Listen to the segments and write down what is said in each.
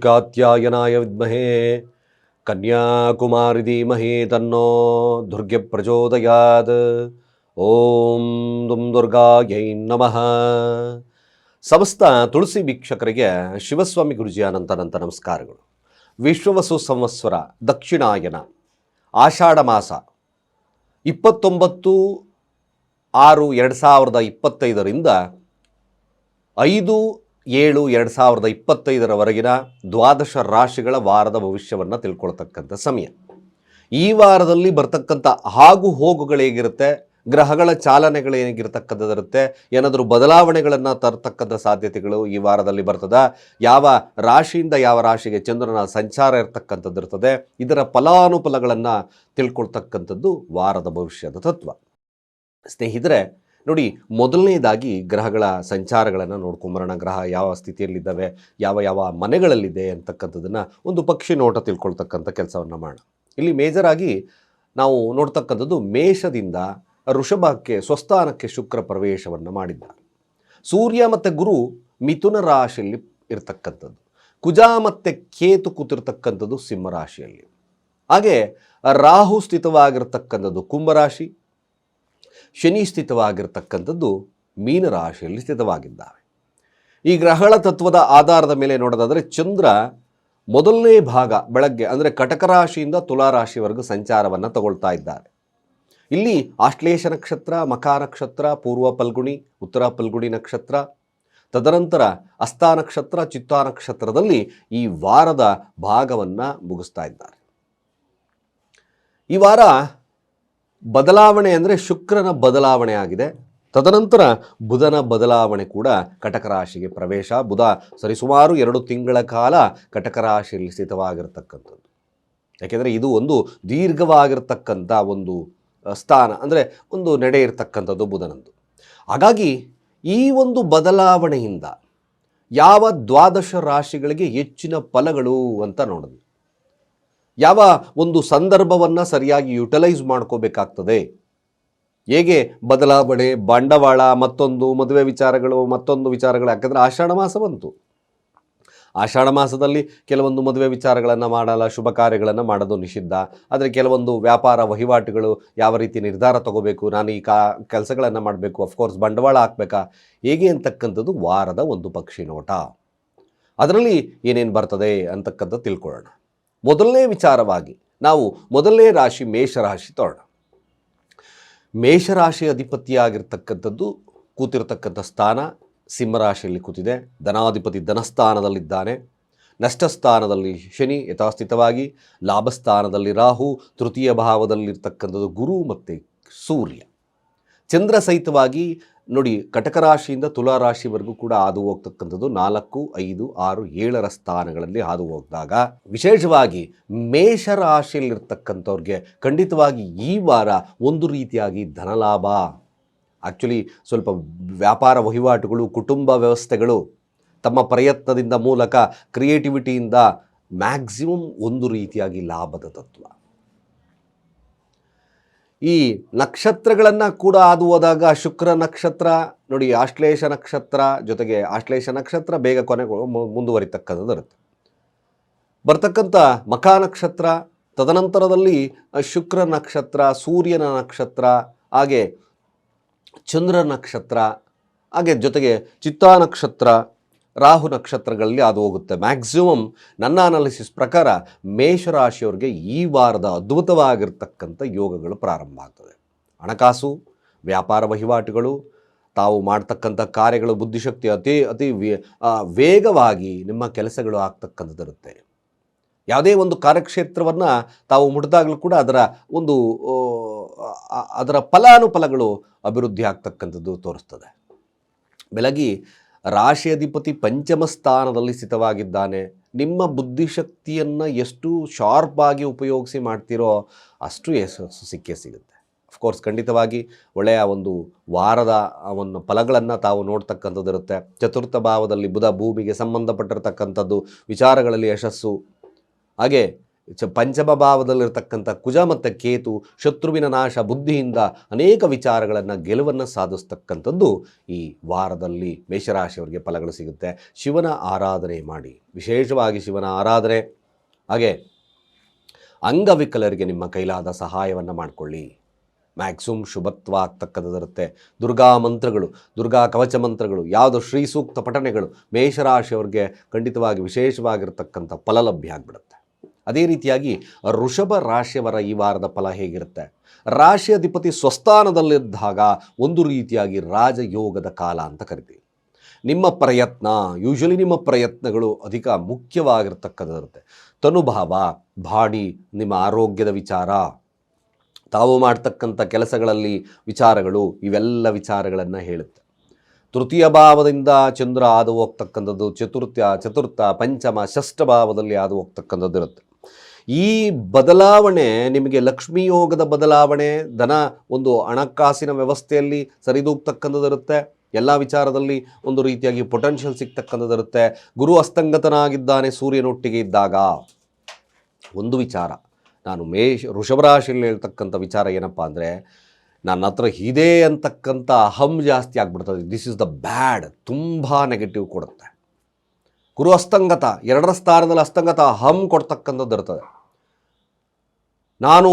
ಕಾತ್ಯಾಯನಾಯ ವಿದ್ಮಹೇ. ಕನ್ಯಾಕುಮಾರಿ ಧೀಮಹಿ ತನ್ನೋ ದುರ್ಗೆ ಪ್ರಚೋದಯಾತ್ ಓಂ ದುಂ ದುರ್ಗಾಯೈ ನಮಃ. ಸಮಸ್ತ ತುಳಸಿ ವೀಕ್ಷಕರಿಗೆ ಶಿವಸ್ವಾಮಿ ಗುರುಜಿ ಅನಂತನಂತ ನಮಸ್ಕಾರಗಳು. ವಿಶ್ವವಸು ಸಂವತ್ಸರ ದಕ್ಷಿಣಾಯನ ಆಷಾಢ ಮಾಸ ಇಪ್ಪತ್ತೊಂಬತ್ತು ಆರು ಎರಡು ಸಾವಿರದ ಇಪ್ಪತ್ತೈದರಿಂದ ಐದು ಏಳು ಎರಡು ಸಾವಿರದ ಇಪ್ಪತ್ತೈದರವರೆಗಿನ ದ್ವಾದಶ ರಾಶಿಗಳ ವಾರದ ಭವಿಷ್ಯವನ್ನು ತಿಳ್ಕೊಳ್ತಕ್ಕಂಥ ಸಮಯ. ಈ ವಾರದಲ್ಲಿ ಬರ್ತಕ್ಕಂಥ ಆಗು ಹೋಗುಗಳೇಗಿರುತ್ತೆ ಗ್ರಹಗಳ ಚಾಲನೆಗಳು ಏನಾಗಿರ್ತಕ್ಕಂಥದ್ದಿರುತ್ತೆ, ಏನಾದರೂ ಬದಲಾವಣೆಗಳನ್ನು ತರತಕ್ಕಂಥ ಸಾಧ್ಯತೆಗಳು ಈ ವಾರದಲ್ಲಿ ಬರ್ತದ, ಯಾವ ರಾಶಿಯಿಂದ ಯಾವ ರಾಶಿಗೆ ಚಂದ್ರನ ಸಂಚಾರ ಇರ್ತಕ್ಕಂಥದ್ದು ಇರ್ತದೆ ಇದರ ಫಲಾನುಫಲಗಳನ್ನು ತಿಳ್ಕೊಳ್ತಕ್ಕಂಥದ್ದು ವಾರದ ಭವಿಷ್ಯದ ತತ್ವ. ಸ್ನೇಹಿತರೆ ನೋಡಿ, ಮೊದಲನೇದಾಗಿ ಗ್ರಹಗಳ ಸಂಚಾರಗಳನ್ನು ನೋಡ್ಕೊಂಬರೋಣ ಗ್ರಹ ಯಾವ ಸ್ಥಿತಿಯಲ್ಲಿದ್ದಾವೆ, ಯಾವ ಯಾವ ಮನೆಗಳಲ್ಲಿದೆ ಅಂತಕ್ಕಂಥದ್ದನ್ನು ಒಂದು ಪಕ್ಷಿ ನೋಟ ತಿಳ್ಕೊಳ್ತಕ್ಕಂಥ ಕೆಲಸವನ್ನು ಮಾಡೋಣ. ಇಲ್ಲಿ ಮೇಜರ್ ಆಗಿ ನಾವು ನೋಡ್ತಕ್ಕಂಥದ್ದು ಮೇಷದಿಂದ ಋಷಭಕ್ಕೆ ಸ್ವಸ್ಥಾನಕ್ಕೆ ಶುಕ್ರ ಪ್ರವೇಶವನ್ನು ಮಾಡಿದ್ದಾರೆ. ಸೂರ್ಯ ಮತ್ತು ಗುರು ಮಿಥುನ ರಾಶಿಯಲ್ಲಿ ಇರತಕ್ಕಂಥದ್ದು. ಕುಜ ಮತ್ತು ಕೇತು ಕೂತಿರ್ತಕ್ಕಂಥದ್ದು ಸಿಂಹರಾಶಿಯಲ್ಲಿ ಹಾಗೆ ರಾಹು ಸ್ಥಿತವಾಗಿರ್ತಕ್ಕಂಥದ್ದು ಕುಂಭರಾಶಿ ಶನಿ ಸ್ಥಿತವಾಗಿರ್ತಕ್ಕಂಥದ್ದು ಮೀನರಾಶಿಯಲ್ಲಿ ಸ್ಥಿತವಾಗಿದ್ದಾವೆ. ಈ ಗ್ರಹಗಳ ತತ್ವದ ಆಧಾರದ ಮೇಲೆ ನೋಡೋದಾದರೆ ಚಂದ್ರ ಮೊದಲನೇ ಭಾಗ ಬೆಳಗ್ಗೆ, ಅಂದರೆ ಕಟಕ ರಾಶಿಯಿಂದ ತುಲಾ ರಾಶಿವರೆಗೂ ಸಂಚಾರವನ್ನು ತಗೊಳ್ತಾ ಇದ್ದಾರೆ. ಇಲ್ಲಿ ಆಶ್ಲೇಷ ನಕ್ಷತ್ರ, ಮಕಾ ನಕ್ಷತ್ರ, ಪೂರ್ವ ಪಲ್ಗುಣಿ ಉತ್ತರ ಪಲ್ಗುಣಿ ನಕ್ಷತ್ರ, ತದನಂತರ ಅಸ್ತಾ ನಕ್ಷತ್ರ, ಚಿತ್ತಾ ನಕ್ಷತ್ರದಲ್ಲಿ ಈ ವಾರದ ಭಾಗವನ್ನು ಮುಗಿಸ್ತಾ ಇದ್ದಾರೆ. ಈ ವಾರ ಬದಲಾವಣೆ ಅಂದರೆ ಶುಕ್ರನ ಬದಲಾವಣೆ ಆಗಿದೆ. ತದನಂತರ ಬುಧನ ಬದಲಾವಣೆ ಕೂಡ ಕಟಕ ರಾಶಿಗೆ ಪ್ರವೇಶ. ಬುಧ ಸರಿಸುಮಾರು ಎರಡು ತಿಂಗಳ ಕಾಲ ಕಟಕ ರಾಶಿಯಲ್ಲಿ ಸ್ಥಿತವಾಗಿರ್ತಕ್ಕಂಥದ್ದು. ಯಾಕೆಂದರೆ ಇದು ಒಂದು ದೀರ್ಘವಾಗಿರ್ತಕ್ಕಂಥ ಒಂದು ಸ್ಥಾನ ಅಂದರೆ ಒಂದು ನಡೆ ಇರತಕ್ಕಂಥದ್ದು ಬುಧನಂದು ಹಾಗಾಗಿ ಈ ಒಂದು ಬದಲಾವಣೆಯಿಂದ ಯಾವ ದ್ವಾದಶ ರಾಶಿಗಳಿಗೆ ಹೆಚ್ಚಿನ ಫಲಗಳು ಅಂತ ನೋಡಿದ್ವಿ ಯಾವ ಒಂದು ಸಂದರ್ಭವನ್ನು ಸರಿಯಾಗಿ ಯುಟಿಲೈಸ್ ಮಾಡ್ಕೋಬೇಕಾಗ್ತದೆ? ಹೇಗೆ ಬದಲಾವಣೆ, ಬಂಡವಾಳ, ಮತ್ತೊಂದು ಮದುವೆ ವಿಚಾರಗಳು, ಮತ್ತೊಂದು ವಿಚಾರಗಳು? ಯಾಕಂದರೆ ಆಷಾಢ ಮಾಸ ಬಂತು. ಆಷಾಢ ಮಾಸದಲ್ಲಿ ಕೆಲವೊಂದು ಮದುವೆ ವಿಚಾರಗಳನ್ನು ಮಾಡಲ್ಲ, ಶುಭ ಕಾರ್ಯಗಳನ್ನು ಮಾಡೋದು ನಿಷಿದ್ಧ. ಆದರೆ ಕೆಲವೊಂದು ವ್ಯಾಪಾರ ವಹಿವಾಟುಗಳು ಯಾವ ರೀತಿ ನಿರ್ಧಾರ ತಗೋಬೇಕು, ನಾನು ಈ ಕಾ, ಕೆಲಸಗಳನ್ನು ಮಾಡಬೇಕು ಅಫ್ಕೋರ್ಸ್ ಬಂಡವಾಳ ಹಾಕಬೇಕಾ? ಹೇಗೆ ಅಂತಕ್ಕಂಥದ್ದು ವಾರದ ಒಂದು ಪಕ್ಷಿ ನೋಟ. ಅದರಲ್ಲಿ ಏನೇನು ಬರ್ತದೆ ಅಂತಕ್ಕಂಥದ್ದು ತಿಳ್ಕೊಳ್ಳೋಣ. ಮೊದಲನೇ ವಿಚಾರವಾಗಿ ನಾವು ಮೊದಲನೇ ರಾಶಿ ಮೇಷರಾಶಿ ತೋರೋಣ. ಮೇಷರಾಶಿ ಅಧಿಪತಿಯಾಗಿರ್ತಕ್ಕಂಥದ್ದು ಕೂತಿರತಕ್ಕಂಥ ಸ್ಥಾನ ಸಿಂಹರಾಶಿಯಲ್ಲಿ ಕೂತಿದೆ. ಧನಾಧಿಪತಿ ಧನಸ್ಥಾನದಲ್ಲಿದ್ದಾನೆ. ನಷ್ಟಸ್ಥಾನದಲ್ಲಿ ಶನಿ ಯಥಾಸ್ಥಿತವಾಗಿ. ಲಾಭಸ್ಥಾನದಲ್ಲಿ ರಾಹು. ತೃತೀಯ ಭಾವದಲ್ಲಿರ್ತಕ್ಕಂಥದ್ದು ಗುರು ಮತ್ತು ಸೂರ್ಯ. ಚಂದ್ರ ಸಹಿತವಾಗಿ ನೋಡಿ ಕಟಕ ರಾಶಿಯಿಂದ ತುಲಾ ರಾಶಿವರೆಗೂ ಕೂಡ ಹಾದು ಹೋಗ್ತಕ್ಕಂಥದ್ದು ನಾಲ್ಕು, ಐದು, ಆರು, ಏಳರ ಸ್ಥಾನಗಳಲ್ಲಿ ಹಾದು ಹೋಗಿದಾಗ ವಿಶೇಷವಾಗಿ ಮೇಷರಾಶಿಯಲ್ಲಿರ್ತಕ್ಕಂಥವ್ರಿಗೆ ಖಂಡಿತವಾಗಿ ಈ ವಾರ ಒಂದು ರೀತಿಯಾಗಿ ಧನಲಾಭ. ಆ್ಯಕ್ಚುಲಿ ಸ್ವಲ್ಪ ವ್ಯಾಪಾರ ವಹಿವಾಟುಗಳು, ಕುಟುಂಬ ವ್ಯವಸ್ಥೆಗಳು ತಮ್ಮ ಪ್ರಯತ್ನದಿಂದ ಮೂಲಕ ಕ್ರಿಯೇಟಿವಿಟಿಯಿಂದ ಮ್ಯಾಕ್ಸಿಮಮ್ ಒಂದು ರೀತಿಯಾಗಿ ಲಾಭದ ತತ್ವ. ಈ ನಕ್ಷತ್ರಗಳನ್ನು ಕೂಡ ಹಾದು ಹೋದಾಗ ಶುಕ್ರ ನಕ್ಷತ್ರ, ನೋಡಿ ಆಶ್ಲೇಷ ನಕ್ಷತ್ರ ಜೊತೆಗೆ ಆಶ್ಲೇಷ ನಕ್ಷತ್ರ ಬೇಗ ಕೊನೆಗಳು ಮುಂದುವರಿತಕ್ಕಂಥದ್ದು ಇರುತ್ತೆ. ಬರ್ತಕ್ಕಂಥ ಮಖಾ ನಕ್ಷತ್ರ, ತದನಂತರದಲ್ಲಿ ಶುಕ್ರ ನಕ್ಷತ್ರ, ಸೂರ್ಯನ ನಕ್ಷತ್ರ, ಹಾಗೆ ಚಂದ್ರ ನಕ್ಷತ್ರ, ಹಾಗೆ ಜೊತೆಗೆ ಚಿತ್ತಾ ನಕ್ಷತ್ರ ರಾಹು ನಕ್ಷತ್ರಗಳಲ್ಲಿ ಅದು ಹೋಗುತ್ತೆ ಮ್ಯಾಕ್ಸಿಮಮ್ ನನ್ನ ಅನಾಲಿಸಿಸ್ ಪ್ರಕಾರ ಮೇಷರಾಶಿಯವ್ರಿಗೆ ಈ ವಾರದ ಅದ್ಭುತವಾಗಿರ್ತಕ್ಕಂಥ ಯೋಗಗಳು ಪ್ರಾರಂಭ ಆಗ್ತದೆ ಹಣಕಾಸು, ವ್ಯಾಪಾರ ವಹಿವಾಟುಗಳು, ತಾವು ಮಾಡ್ತಕ್ಕಂಥ ಕಾರ್ಯಗಳು, ಬುದ್ಧಿಶಕ್ತಿ ಅತಿ ಅತಿ ವೇಗವಾಗಿ ನಿಮ್ಮ ಕೆಲಸಗಳು ಆಗ್ತಕ್ಕಂಥದ್ದಿರುತ್ತೆ ಯಾವುದೇ ಒಂದು ಕಾರ್ಯಕ್ಷೇತ್ರವನ್ನು ತಾವು ಮುಟ್ಟಿದಾಗಲೂ ಕೂಡ ಅದರ ಒಂದು ಅದರ ಫಲಾನುಫಲಗಳು ಅಭಿವೃದ್ಧಿ ಆಗ್ತಕ್ಕಂಥದ್ದು ತೋರಿಸ್ತದೆ. ಬೆಳಗಿ ರಾಶಿ ಅಧಿಪತಿ ಪಂಚಮ ಸ್ಥಾನದಲ್ಲಿ ಸ್ಥಿತವಾಗಿದ್ದಾನೆ. ನಿಮ್ಮ ಬುದ್ಧಿಶಕ್ತಿಯನ್ನು ಎಷ್ಟು ಶಾರ್ಪ್ ಆಗಿ ಉಪಯೋಗಿಸಿ ಮಾಡ್ತೀರೋ ಅಷ್ಟು ಯಶಸ್ಸು ಸಿಕ್ಕೇ ಸಿಗುತ್ತೆ. ಅಫ್ಕೋರ್ಸ್ ಖಂಡಿತವಾಗಿ ಒಳ್ಳೆಯ ಒಂದು ವಾರದ ಒಂದು ಫಲಗಳನ್ನು ತಾವು ನೋಡ್ತಕ್ಕಂಥದ್ದಿರುತ್ತೆ ಚತುರ್ಥ ಭಾವದಲ್ಲಿ ಬುಧ ಭೂಮಿಗೆ ಸಂಬಂಧಪಟ್ಟಿರತಕ್ಕಂಥದ್ದು ವಿಚಾರಗಳಲ್ಲಿ ಯಶಸ್ಸು. ಹಾಗೆ ಪಂಚಮ ಭಾವದಲ್ಲಿರ್ತಕ್ಕಂಥ ಕುಜ ಮತ್ತು ಕೇತು ಶತ್ರುವಿನ ನಾಶ ಬುದ್ಧಿಯಿಂದ ಅನೇಕ ವಿಚಾರಗಳನ್ನು ಗೆಲುವನ್ನು ಸಾಧಿಸ್ತಕ್ಕಂಥದ್ದು ಈ ವಾರದಲ್ಲಿ ಮೇಷರಾಶಿಯವರಿಗೆ ಫಲಗಳು ಸಿಗುತ್ತೆ. ಶಿವನ ಆರಾಧನೆ ಮಾಡಿ, ವಿಶೇಷವಾಗಿ ಶಿವನ ಆರಾಧನೆ. ಹಾಗೆ ಅಂಗವಿಕಲರಿಗೆ ನಿಮ್ಮ ಕೈಲಾದ ಸಹಾಯವನ್ನು ಮಾಡಿಕೊಳ್ಳಿ. ಮ್ಯಾಕ್ಸಿಮಮ್ ಶುಭತ್ವ ಆಗ್ತಕ್ಕಂಥದ್ದಿರುತ್ತೆ. ದುರ್ಗಾ ಮಂತ್ರಗಳು, ದುರ್ಗಾ ಕವಚ ಮಂತ್ರಗಳು, ಯಾವುದು ಶ್ರೀ ಸೂಕ್ತ ಮೇಷರಾಶಿಯವ್ರಿಗೆ ಖಂಡಿತವಾಗಿ ವಿಶೇಷವಾಗಿರ್ತಕ್ಕಂಥ ಫಲ ಲಭ್ಯ ಆಗಿಬಿಡುತ್ತೆ. ಅದೇ ರೀತಿಯಾಗಿ ಋಷಭ ರಾಶಿಯವರ ಈ ವಾರದ ಫಲ ಹೇಗಿರುತ್ತೆ? ರಾಶಿ ಅಧಿಪತಿ ಸ್ವಸ್ಥಾನದಲ್ಲಿದ್ದಾಗ ಒಂದು ರೀತಿಯಾಗಿ ರಾಜಯೋಗದ ಕಾಲ ಅಂತ ಕರಿತೀವಿ. ನಿಮ್ಮ ಪ್ರಯತ್ನ ಯೂಶಲಿ ನಿಮ್ಮ ಪ್ರಯತ್ನಗಳು ಅಧಿಕ ಮುಖ್ಯವಾಗಿರ್ತಕ್ಕಂಥದ್ದಿರುತ್ತೆ. ತನುಭಾವ ಬಾಡಿ ನಿಮ್ಮ ಆರೋಗ್ಯದ ವಿಚಾರ, ತಾವು ಮಾಡ್ತಕ್ಕಂಥ ಕೆಲಸಗಳಲ್ಲಿ ವಿಚಾರಗಳು, ಇವೆಲ್ಲ ವಿಚಾರಗಳನ್ನು ಹೇಳುತ್ತೆ. ತೃತೀಯ ಭಾವದಿಂದ ಚಂದ್ರ ಆದು ಹೋಗ್ತಕ್ಕಂಥದ್ದು, ಚತುರ್ಥ ಚತುರ್ಥ, ಪಂಚಮ, ಷಷ್ಠ ಭಾವದಲ್ಲಿ ಆದು ಹೋಗ್ತಕ್ಕಂಥದ್ದು ಇರುತ್ತೆ ಈ ಬದಲಾವಣೆ ನಿಮಗೆ ಲಕ್ಷ್ಮೀ ಯೋಗದ ಬದಲಾವಣೆ, ಧನ ಒಂದು ಹಣಕಾಸಿನ ವ್ಯವಸ್ಥೆಯಲ್ಲಿ ಸರಿದೂಗ್ತಕ್ಕಂಥದ್ದಿರುತ್ತೆ. ಎಲ್ಲ ವಿಚಾರದಲ್ಲಿ ಒಂದು ರೀತಿಯಾಗಿ ಪೊಟೆನ್ಷಿಯಲ್ ಸಿಗ್ತಕ್ಕಂಥದ್ದಿರುತ್ತೆ. ಗುರು ಅಸ್ತಂಗತನಾಗಿದ್ದಾನೆ ಸೂರ್ಯನೊಟ್ಟಿಗೆ ಇದ್ದಾಗ. ಒಂದು ವಿಚಾರ, ನಾನು ಮೇಷ ವೃಷಭರಾಶಿಯಲ್ಲಿ ಹೇಳ್ತಕ್ಕಂಥ ವಿಚಾರ ಏನಪ್ಪ ಅಂದರೆ, ನನ್ನ ಹತ್ರ ಇದೇ ಅಂತಕ್ಕಂಥ ಅಹಂ ಜಾಸ್ತಿ ಆಗ್ಬಿಡ್ತದೆ. ದಿಸ್ ಇಸ್ ದ ಬ್ಯಾಡ್ ತುಂಬ ನೆಗೆಟಿವ್ ಕೊಡುತ್ತೆ. ಗುರು ಅಸ್ತಂಗತ, ಎರಡರ ಸ್ಥಾನದಲ್ಲಿ ಅಸ್ತಂಗತ ಹಮ್ ಕೊಡ್ತಕ್ಕಂಥದ್ದು ಇರ್ತದೆ. ನಾನು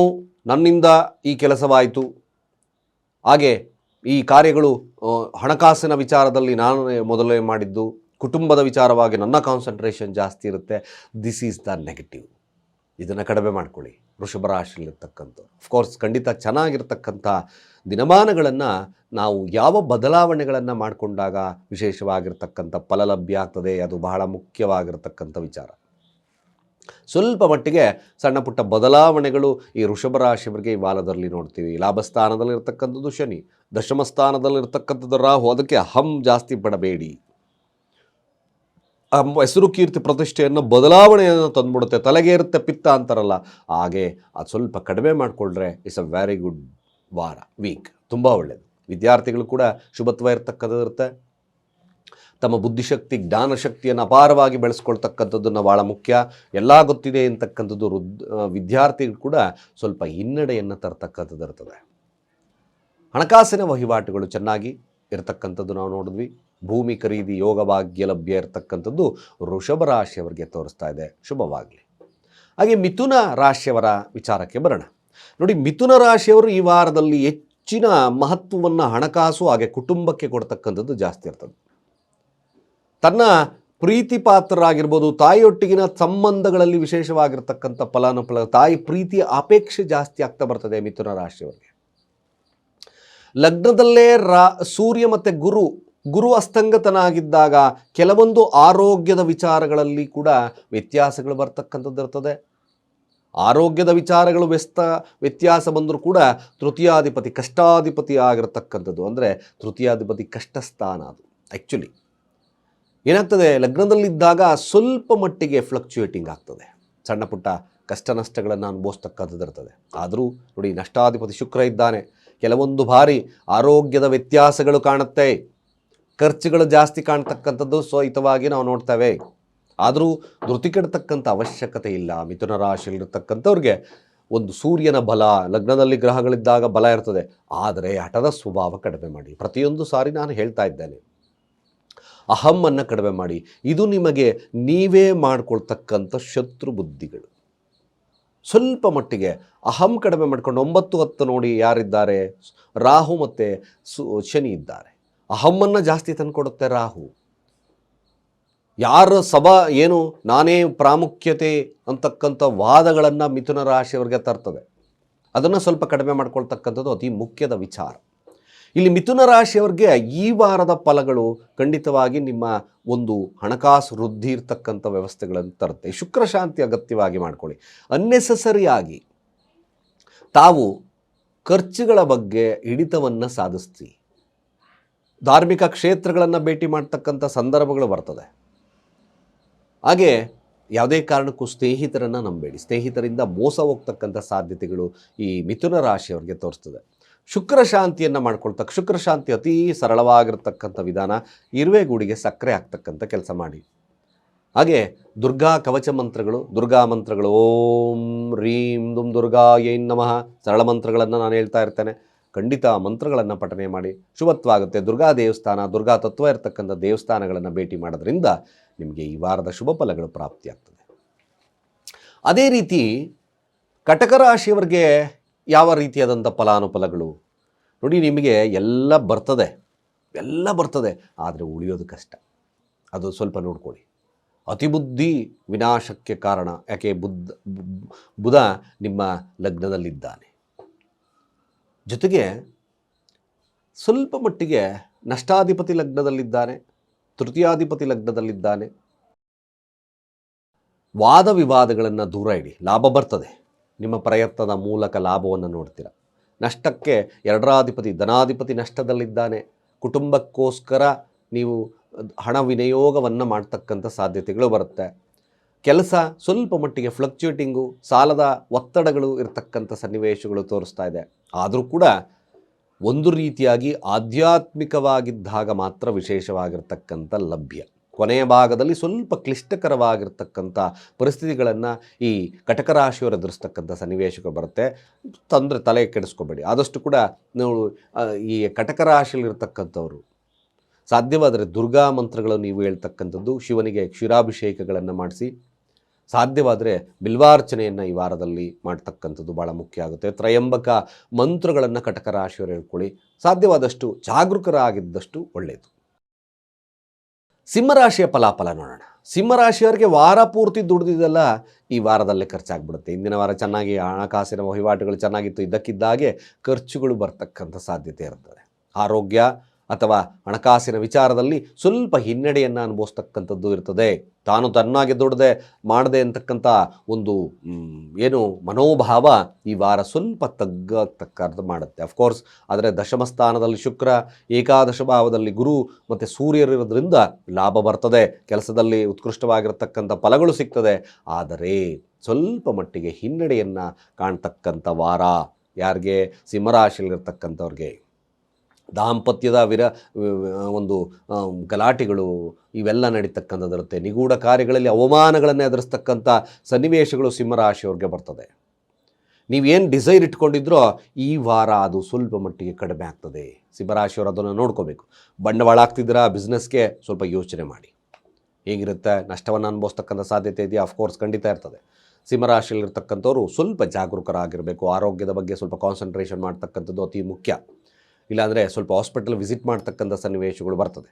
ನನ್ನಿಂದ ಈ ಕೆಲಸವಾಯಿತು. ಹಾಗೆ ಈ ಕಾರ್ಯಗಳು ಹಣಕಾಸಿನ ವಿಚಾರದಲ್ಲಿ ನಾನು ಮೊದಲೇ ಮಾಡಿದ್ದು. ಕುಟುಂಬದ ವಿಚಾರವಾಗಿ ನನ್ನ ಕಾನ್ಸಂಟ್ರೇಷನ್ ಜಾಸ್ತಿ ಇರುತ್ತೆ. ದಿಸ್ ಈಸ್ ದ ನೆಗೆಟಿವ್ ಇದನ್ನು ಕಡಿಮೆ ಮಾಡ್ಕೊಳ್ಳಿ. ವೃಷಭ ರಾಶಿಯಲ್ಲಿರ್ತಕ್ಕಂಥ ಅಫ್ಕೋರ್ಸ್ ಖಂಡಿತ ಚೆನ್ನಾಗಿರ್ತಕ್ಕಂಥ ದಿನಮಾನಗಳನ್ನು ನಾವು ಯಾವ ಬದಲಾವಣೆಗಳನ್ನು ಮಾಡಿಕೊಂಡಾಗ ವಿಶೇಷವಾಗಿರ್ತಕ್ಕಂಥ ಫಲ ಲಭ್ಯ ಆಗ್ತದೆ, ಅದು ಬಹಳ ಮುಖ್ಯವಾಗಿರತಕ್ಕಂಥ ವಿಚಾರ. ಸ್ವಲ್ಪ ಮಟ್ಟಿಗೆ ಸಣ್ಣ ಪುಟ್ಟ ಬದಲಾವಣೆಗಳು ಈ ವೃಷಭರಾಶಿಯವರಿಗೆ ಈ ವಾಲದಲ್ಲಿ ನೋಡ್ತೀವಿ. ಲಾಭಸ್ಥಾನದಲ್ಲಿರ್ತಕ್ಕಂಥದ್ದು ಶನಿ, ದಶಮ ಸ್ಥಾನದಲ್ಲಿರ್ತಕ್ಕಂಥದ್ದು ರಾಹು, ಅದಕ್ಕೆ ಅಹಂ ಜಾಸ್ತಿ ಪಡಬೇಡಿ. ಹೆಸರು ಕೀರ್ತಿ ಪ್ರತಿಷ್ಠೆಯನ್ನು ಬದಲಾವಣೆಯನ್ನು ತಂದುಬಿಡುತ್ತೆ ತಲೆಗೆ ಇರುತ್ತೆ ಪಿತ್ತ ಅಂತಾರಲ್ಲ, ಹಾಗೆ ಅದು ಸ್ವಲ್ಪ ಕಡಿಮೆ ಮಾಡಿಕೊಂಡ್ರೆ ಇಟ್ಸ್ ಅ ವೆರಿ ಗುಡ್ ವಾರ ವೀಕ್ ತುಂಬ ಒಳ್ಳೆಯದು ವಿದ್ಯಾರ್ಥಿಗಳು ಕೂಡ ಶುಭತ್ವ ಇರ್ತಕ್ಕಂಥದ್ದು ಇರುತ್ತೆ. ತಮ್ಮ ಬುದ್ಧಿಶಕ್ತಿ, ಜ್ಞಾನಶಕ್ತಿಯನ್ನು ಅಪಾರವಾಗಿ ಬೆಳೆಸ್ಕೊಳ್ತಕ್ಕಂಥದ್ದನ್ನು ಭಾಳ ಮುಖ್ಯ. ಎಲ್ಲ ಗೊತ್ತಿದೆ ಅಂತಕ್ಕಂಥದ್ದು ವೃದ್ಧ ವಿದ್ಯಾರ್ಥಿಗಳು ಕೂಡ ಸ್ವಲ್ಪ ಹಿನ್ನಡೆಯನ್ನು ತರ್ತಕ್ಕಂಥದ್ದು ಇರ್ತದೆ. ಹಣಕಾಸಿನ ವಹಿವಾಟುಗಳು ಚೆನ್ನಾಗಿ ಇರತಕ್ಕಂಥದ್ದು ನಾವು ನೋಡಿದ್ವಿ. ಭೂಮಿ ಖರೀದಿ ಯೋಗ ಭಾಗ್ಯ ಲಭ್ಯ ಇರತಕ್ಕಂಥದ್ದು ವೃಷಭ ರಾಶಿಯವರಿಗೆ ತೋರಿಸ್ತಾ ಇದೆ. ಶುಭವಾಗಲಿ. ಹಾಗೆ ಮಿಥುನ ರಾಶಿಯವರ ವಿಚಾರಕ್ಕೆ ಬರೋಣ. ನೋಡಿ, ಮಿಥುನ ರಾಶಿಯವರು ಈ ವಾರದಲ್ಲಿ ಹೆಚ್ಚಿನ ಮಹತ್ವವನ್ನು ಹಣಕಾಸು ಹಾಗೆ ಕುಟುಂಬಕ್ಕೆ ಕೊಡ್ತಕ್ಕಂಥದ್ದು ಜಾಸ್ತಿ ಇರ್ತದೆ. ತನ್ನ ಪ್ರೀತಿ ಪಾತ್ರರಾಗಿರ್ಬೋದು ತಾಯಿಯೊಟ್ಟಿಗಿನ ಸಂಬಂಧಗಳಲ್ಲಿ ವಿಶೇಷವಾಗಿರ್ತಕ್ಕಂಥ ಫಲಾನುಫಲ, ತಾಯಿ ಪ್ರೀತಿಯ ಅಪೇಕ್ಷೆ ಜಾಸ್ತಿ ಆಗ್ತಾ ಬರ್ತದೆ ಮಿಥುನ ರಾಶಿಯವರಿಗೆ. ಲಗ್ನದಲ್ಲೇ ರಾ, ಸೂರ್ಯ ಮತ್ತು ಗುರು ಗುರು ಅಸ್ತಂಗತನಾಗಿದ್ದಾಗ ಕೆಲವೊಂದು ಆರೋಗ್ಯದ ವಿಚಾರಗಳಲ್ಲಿ ಕೂಡ ವ್ಯತ್ಯಾಸಗಳು ಬರ್ತಕ್ಕಂಥದ್ದು ಇರ್ತದೆ. ಆರೋಗ್ಯದ ವಿಚಾರಗಳು ವ್ಯಸ್ತ, ವ್ಯತ್ಯಾಸ ಬಂದರೂ ಕೂಡ ತೃತೀಯಾಧಿಪತಿ ಕಷ್ಟಾಧಿಪತಿ ಆಗಿರತಕ್ಕಂಥದ್ದು. ಅಂದರೆ ತೃತೀಯಾಧಿಪತಿ ಕಷ್ಟ ಸ್ಥಾನ ಅದು ಆ್ಯಕ್ಚುಲಿ ಏನಾಗ್ತದೆ? ಲಗ್ನದಲ್ಲಿದ್ದಾಗ ಸ್ವಲ್ಪ ಮಟ್ಟಿಗೆ ಫ್ಲಕ್ಚುಯೇಟಿಂಗ್ ಆಗ್ತದೆ. ಸಣ್ಣ ಪುಟ್ಟ ಕಷ್ಟ ನಷ್ಟಗಳನ್ನು ಅನುಭವಿಸ್ತಕ್ಕಂಥದ್ದು ಇರ್ತದೆ. ಆದರೂ ನೋಡಿ, ನಷ್ಟಾಧಿಪತಿ ಶುಕ್ರ ಇದ್ದಾನೆ. ಕೆಲವೊಂದು ಬಾರಿ ಆರೋಗ್ಯದ ವ್ಯತ್ಯಾಸಗಳು ಕಾಣುತ್ತೆ. ಖರ್ಚುಗಳು ಜಾಸ್ತಿ ಕಾಣ್ತಕ್ಕಂಥದ್ದು ಸ್ವಹಿತವಾಗಿ ನಾವು ನೋಡ್ತೇವೆ. ಆದರೂ ಧೃತಿ ಕೆಡತಕ್ಕಂಥ ಅವಶ್ಯಕತೆ ಇಲ್ಲ. ಮಿಥುನ ರಾಶಿಯಲ್ಲಿರ್ತಕ್ಕಂಥವ್ರಿಗೆ ಒಂದು ಸೂರ್ಯನ ಬಲ, ಲಗ್ನದಲ್ಲಿ ಗ್ರಹಗಳಿದ್ದಾಗ ಬಲ ಇರ್ತದೆ. ಆದರೆ ಹಠದ ಸ್ವಭಾವ ಕಡಿಮೆ ಮಾಡಿ. ಪ್ರತಿಯೊಂದು ಸಾರಿ ನಾನು ಹೇಳ್ತಾ ಇದ್ದೇನೆ. ಅಹಮ್ಮನ್ನು ಕಡಿಮೆ ಮಾಡಿ. ಇದು ನಿಮಗೆ ನೀವೇ ಮಾಡ್ಕೊಳ್ತಕ್ಕಂಥ ಶತ್ರು ಬುದ್ಧಿಗಳು. ಸ್ವಲ್ಪ ಮಟ್ಟಿಗೆ ಅಹಂ ಕಡಿಮೆ ಮಾಡ್ಕೊಂಡು ಒಂಬತ್ತು ಹತ್ತು ನೋಡಿ ಯಾರಿದ್ದಾರೆ? ರಾಹು ಮತ್ತು ಸು, ಶನಿ ಇದ್ದಾರೆ. ಅಹಮ್ಮನ್ನು ಜಾಸ್ತಿ ತಂದುಕೊಡುತ್ತೆ ರಾಹು. ಯಾರ ಸಭಾ ಏನು ನಾನೇ ಪ್ರಾಮುಖ್ಯತೆ ಅಂತಕ್ಕಂಥ ವಾದಗಳನ್ನು ಮಿಥುನ ರಾಶಿಯವರಿಗೆ ತರ್ತದೆ. ಅದನ್ನು ಸ್ವಲ್ಪ ಕಡಿಮೆ ಮಾಡ್ಕೊಳ್ತಕ್ಕಂಥದ್ದು ಅತಿ ಮುಖ್ಯದ ವಿಚಾರ. ಇಲ್ಲಿ ಮಿಥುನ ರಾಶಿಯವರಿಗೆ ಈ ವಾರದ ಫಲಗಳು ಖಂಡಿತವಾಗಿ ನಿಮ್ಮ ಒಂದು ಹಣಕಾಸು ವೃದ್ಧಿ ಇರ್ತಕ್ಕಂಥ ವ್ಯವಸ್ಥೆಗಳನ್ನು ತರುತ್ತೆ. ಶುಕ್ರ ಶಾಂತಿ ಅಗತ್ಯವಾಗಿ ಮಾಡ್ಕೊಳ್ಳಿ. ಅನ್ನೆಸಸರಿಯಾಗಿ ತಾವು ಖರ್ಚುಗಳ ಬಗ್ಗೆ ಹಿಡಿತವನ್ನು ಸಾಧಿಸ್ತೀವಿ ಧಾರ್ಮಿಕ ಕ್ಷೇತ್ರಗಳನ್ನು ಭೇಟಿ ಮಾಡ್ತಕ್ಕಂಥ ಸಂದರ್ಭಗಳು ಬರ್ತದೆ. ಹಾಗೆ ಯಾವುದೇ ಕಾರಣಕ್ಕೂ ಸ್ನೇಹಿತರನ್ನು ನಂಬೇಡಿ. ಸ್ನೇಹಿತರಿಂದ ಮೋಸ ಹೋಗ್ತಕ್ಕಂಥ ಸಾಧ್ಯತೆಗಳು ಈ ಮಿಥುನ ರಾಶಿಯವರಿಗೆ ತೋರಿಸ್ತದೆ. ಶುಕ್ರ ಶಾಂತಿಯನ್ನು ಮಾಡ್ಕೊಳ್ತಕ್ಕ, ಶುಕ್ರ ಶಾಂತಿ ಅತೀ ಸರಳವಾಗಿರ್ತಕ್ಕಂಥ ವಿಧಾನ ಇರುವೆ ಗೂಡಿಗೆ ಸಕ್ಕರೆ ಆಗ್ತಕ್ಕಂಥ ಕೆಲಸ ಮಾಡಿ. ಹಾಗೆ ದುರ್ಗಾ ಕವಚ ಮಂತ್ರಗಳು, ದುರ್ಗಾ ಮಂತ್ರಗಳು, ಓಂ ರೀಂ ದುಂ ದುರ್ಗಾ ಏನ್ ನಮಃ ಸರಳ ಮಂತ್ರಗಳನ್ನು ನಾನು ಹೇಳ್ತಾ ಇರ್ತೇನೆ. ಖಂಡಿತ ಮಂತ್ರಗಳನ್ನು ಪಠನೆ ಮಾಡಿ. ಶುಭತ್ವಾಗುತ್ತೆ ದುರ್ಗಾ ದೇವಸ್ಥಾನ, ದುರ್ಗಾ ತತ್ವ ಇರತಕ್ಕಂಥ ದೇವಸ್ಥಾನಗಳನ್ನು ಭೇಟಿ ಮಾಡೋದ್ರಿಂದ ನಿಮಗೆ ಈ ವಾರದ ಶುಭ ಫಲಗಳು ಪ್ರಾಪ್ತಿಯಾಗ್ತದೆ. ಅದೇ ರೀತಿ ಕಟಕ ರಾಶಿಯವರಿಗೆ ಯಾವ ರೀತಿಯಾದಂಥ ಫಲಾನುಫಲಗಳು? ನೋಡಿ, ನಿಮಗೆ ಎಲ್ಲ ಬರ್ತದೆ ಎಲ್ಲ ಬರ್ತದೆ, ಆದರೆ ಉಳಿಯೋದು ಕಷ್ಟ. ಅದು ಸ್ವಲ್ಪ ನೋಡ್ಕೊಳ್ಳಿ. ಅತಿಬುದ್ಧಿ ವಿನಾಶಕ್ಕೆ ಕಾರಣ, ಯಾಕೆ ಬುದ್ಧ, ಬುಧ ನಿಮ್ಮ ಲಗ್ನದಲ್ಲಿದ್ದಾನೆ. ಜೊತೆಗೆ ಸ್ವಲ್ಪ ಮಟ್ಟಿಗೆ ನಷ್ಟಾಧಿಪತಿ ಲಗ್ನದಲ್ಲಿದ್ದಾನೆ. ತೃತೀಯಾಧಿಪತಿ ಲಗ್ನದಲ್ಲಿದ್ದಾನೆ. ವಾದ ವಿವಾದಗಳನ್ನು ದೂರ ಇಡಿ, ಲಾಭ ಬರ್ತದೆ. ನಿಮ್ಮ ಪ್ರಯತ್ನದ ಮೂಲಕ ಲಾಭವನ್ನು ನೋಡ್ತೀರ. ನಷ್ಟಕ್ಕೆ ಎರಡರಾಧಿಪತಿ, ಧನಾಧಿಪತಿ ನಷ್ಟದಲ್ಲಿದ್ದಾನೆ. ಕುಟುಂಬಕ್ಕೋಸ್ಕರ ನೀವು ಹಣ ವಿನಿಯೋಗವನ್ನು ಮಾಡ್ತಕ್ಕಂಥ ಸಾಧ್ಯತೆಗಳು ಬರುತ್ತೆ. ಕೆಲಸ ಸ್ವಲ್ಪ ಮಟ್ಟಿಗೆ ಫ್ಲಕ್ಚುಯೇಟಿಂಗು ಸಾಲದ ಒತ್ತಡಗಳು ಇರತಕ್ಕಂಥ ಸನ್ನಿವೇಶಗಳು ತೋರಿಸ್ತಾ ಇದೆ. ಆದರೂ ಕೂಡ ಒಂದು ರೀತಿಯಾಗಿ ಆಧ್ಯಾತ್ಮಿಕವಾಗಿದ್ದಾಗ ಮಾತ್ರ ವಿಶೇಷವಾಗಿರ್ತಕ್ಕಂಥ ಲಭ್ಯ. ಕೊನೆಯ ಭಾಗದಲ್ಲಿ ಸ್ವಲ್ಪ ಕ್ಲಿಷ್ಟಕರವಾಗಿರ್ತಕ್ಕಂಥ ಪರಿಸ್ಥಿತಿಗಳನ್ನು ಈ ಕಟಕ ರಾಶಿಯವರು ಎದುರಿಸ್ತಕ್ಕಂಥ ಸನ್ನಿವೇಶಗಳು ಬರುತ್ತೆ. ತೊಂದರೆ ತಲೆ ಕೆಡಿಸ್ಕೋಬೇಡಿ. ಆದಷ್ಟು ಕೂಡ ನಾವು ಈ ಕಟಕ ರಾಶಿಯಲ್ಲಿರ್ತಕ್ಕಂಥವ್ರು ಸಾಧ್ಯವಾದರೆ ದುರ್ಗಾ ಮಂತ್ರಗಳನ್ನು ನೀವು ಹೇಳ್ತಕ್ಕಂಥದ್ದು, ಶಿವನಿಗೆ ಕ್ಷೀರಾಭಿಷೇಕಗಳನ್ನು ಮಾಡಿಸಿ ಸಾಧ್ಯವಾದರೆ ಬಿಲ್ವಾರ್ಚನೆಯನ್ನು ಈ ವಾರದಲ್ಲಿ ಮಾಡ್ತಕ್ಕಂಥದ್ದು ಭಾಳ ಮುಖ್ಯ ಆಗುತ್ತೆ. ತ್ರಯಂಬಕ ಮಂತ್ರಗಳನ್ನು ಕಟಕ ರಾಶಿಯವರು ಹೇಳ್ಕೊಳ್ಳಿ. ಸಾಧ್ಯವಾದಷ್ಟು ಜಾಗರೂಕರಾಗಿದ್ದಷ್ಟು ಒಳ್ಳೆಯದು ಸಿಂಹರಾಶಿಯ ಫಲಾಫಲ ನೋಡೋಣ. ಸಿಂಹರಾಶಿಯವರಿಗೆ ವಾರ ಪೂರ್ತಿ ದುಡಿದಿದ್ದೆಲ್ಲ ಈ ವಾರದಲ್ಲೇ ಖರ್ಚಾಗ್ಬಿಡುತ್ತೆ. ಇಂದಿನ ವಾರ ಚೆನ್ನಾಗಿ ಹಣಕಾಸಿನ ವಹಿವಾಟುಗಳು ಚೆನ್ನಾಗಿತ್ತು. ಇದ್ದಕ್ಕಿದ್ದಾಗೆ ಖರ್ಚುಗಳು ಬರ್ತಕ್ಕಂಥ ಸಾಧ್ಯತೆ ಇರ್ತದೆ. ಆರೋಗ್ಯ ಅಥವಾ ಹಣಕಾಸಿನ ವಿಚಾರದಲ್ಲಿ ಸ್ವಲ್ಪ ಹಿನ್ನಡೆಯನ್ನು ಅನುಭವಿಸ್ತಕ್ಕಂಥದ್ದು ಇರ್ತದೆ. ತಾನು ತನ್ನಾಗಿ ದುಡದೆ ಮಾಡದೆ ಅಂತಕ್ಕಂಥ ಒಂದು ಏನು ಮನೋಭಾವ ಈ ವಾರ ಸ್ವಲ್ಪ ತಗ್ಗತಕ್ಕಂಥ ಮಾಡುತ್ತೆ. ಅಫ್ಕೋರ್ಸ್ ಆದರೆ ದಶಮ ಸ್ಥಾನದಲ್ಲಿ ಶುಕ್ರ, ಏಕಾದಶ ಭಾವದಲ್ಲಿ ಗುರು ಮತ್ತು ಸೂರ್ಯರಿರೋದ್ರಿಂದ ಲಾಭ ಬರ್ತದೆ. ಕೆಲಸದಲ್ಲಿ ಉತ್ಕೃಷ್ಟವಾಗಿರತಕ್ಕಂಥ ಫಲಗಳು ಸಿಗ್ತದೆ. ಆದರೆ ಸ್ವಲ್ಪ ಮಟ್ಟಿಗೆ ಹಿನ್ನಡೆಯನ್ನು ಕಾಣ್ತಕ್ಕಂಥ ವಾರ, ಯಾರಿಗೆ? ಸಿಂಹರಾಶಿಯಲ್ಲಿರ್ತಕ್ಕಂಥವ್ರಿಗೆ. ದಾಂಪತ್ಯದ ವಿರ ಒಂದು ಗಲಾಟೆಗಳು ಇವೆಲ್ಲ ನಡೀತಕ್ಕಂಥದ್ದಿರುತ್ತೆ ನಿಗೂಢ ಕಾರ್ಯಗಳಲ್ಲಿ ಅವಮಾನಗಳನ್ನು ಎದುರಿಸ್ತಕ್ಕಂಥ ಸನ್ನಿವೇಶಗಳು ಸಿಂಹರಾಶಿಯವ್ರಿಗೆ ಬರ್ತದೆ. ನೀವೇನು ಡಿಸೈರ್ ಇಟ್ಕೊಂಡಿದ್ರೋ ಈ ವಾರ ಅದು ಸ್ವಲ್ಪ ಮಟ್ಟಿಗೆ ಕಡಿಮೆ ಆಗ್ತದೆ. ಸಿಂಹರಾಶಿಯವರು ಅದನ್ನು ನೋಡ್ಕೋಬೇಕು. ಬಂಡವಾಳ ಆಗ್ತಿದ್ದೀರಾ ಬಿಸ್ನೆಸ್ಗೆ ಸ್ವಲ್ಪ ಯೋಚನೆ ಮಾಡಿ. ಹೇಗಿರುತ್ತೆ? ನಷ್ಟವನ್ನು ಅನುಭವಿಸ್ತಕ್ಕಂಥ ಸಾಧ್ಯತೆ ಇದೆಯಾ? ಅಫ್ಕೋರ್ಸ್ ಖಂಡಿತ ಇರ್ತದೆ. ಸಿಂಹರಾಶಿಯಲ್ಲಿರ್ತಕ್ಕಂಥವ್ರು ಸ್ವಲ್ಪ ಜಾಗರೂಕರಾಗಿರಬೇಕು. ಆರೋಗ್ಯದ ಬಗ್ಗೆ ಸ್ವಲ್ಪ ಕಾನ್ಸಂಟ್ರೇಷನ್ ಮಾಡ್ತಕ್ಕಂಥದ್ದು ಅತಿ ಮುಖ್ಯ. ಇಲ್ಲಾಂದರೆ ಸ್ವಲ್ಪ ಹಾಸ್ಪಿಟಲ್ ವಿಸಿಟ್ ಮಾಡ್ತಕ್ಕಂಥ ಸನ್ನಿವೇಶಗಳು ಬರ್ತದೆ.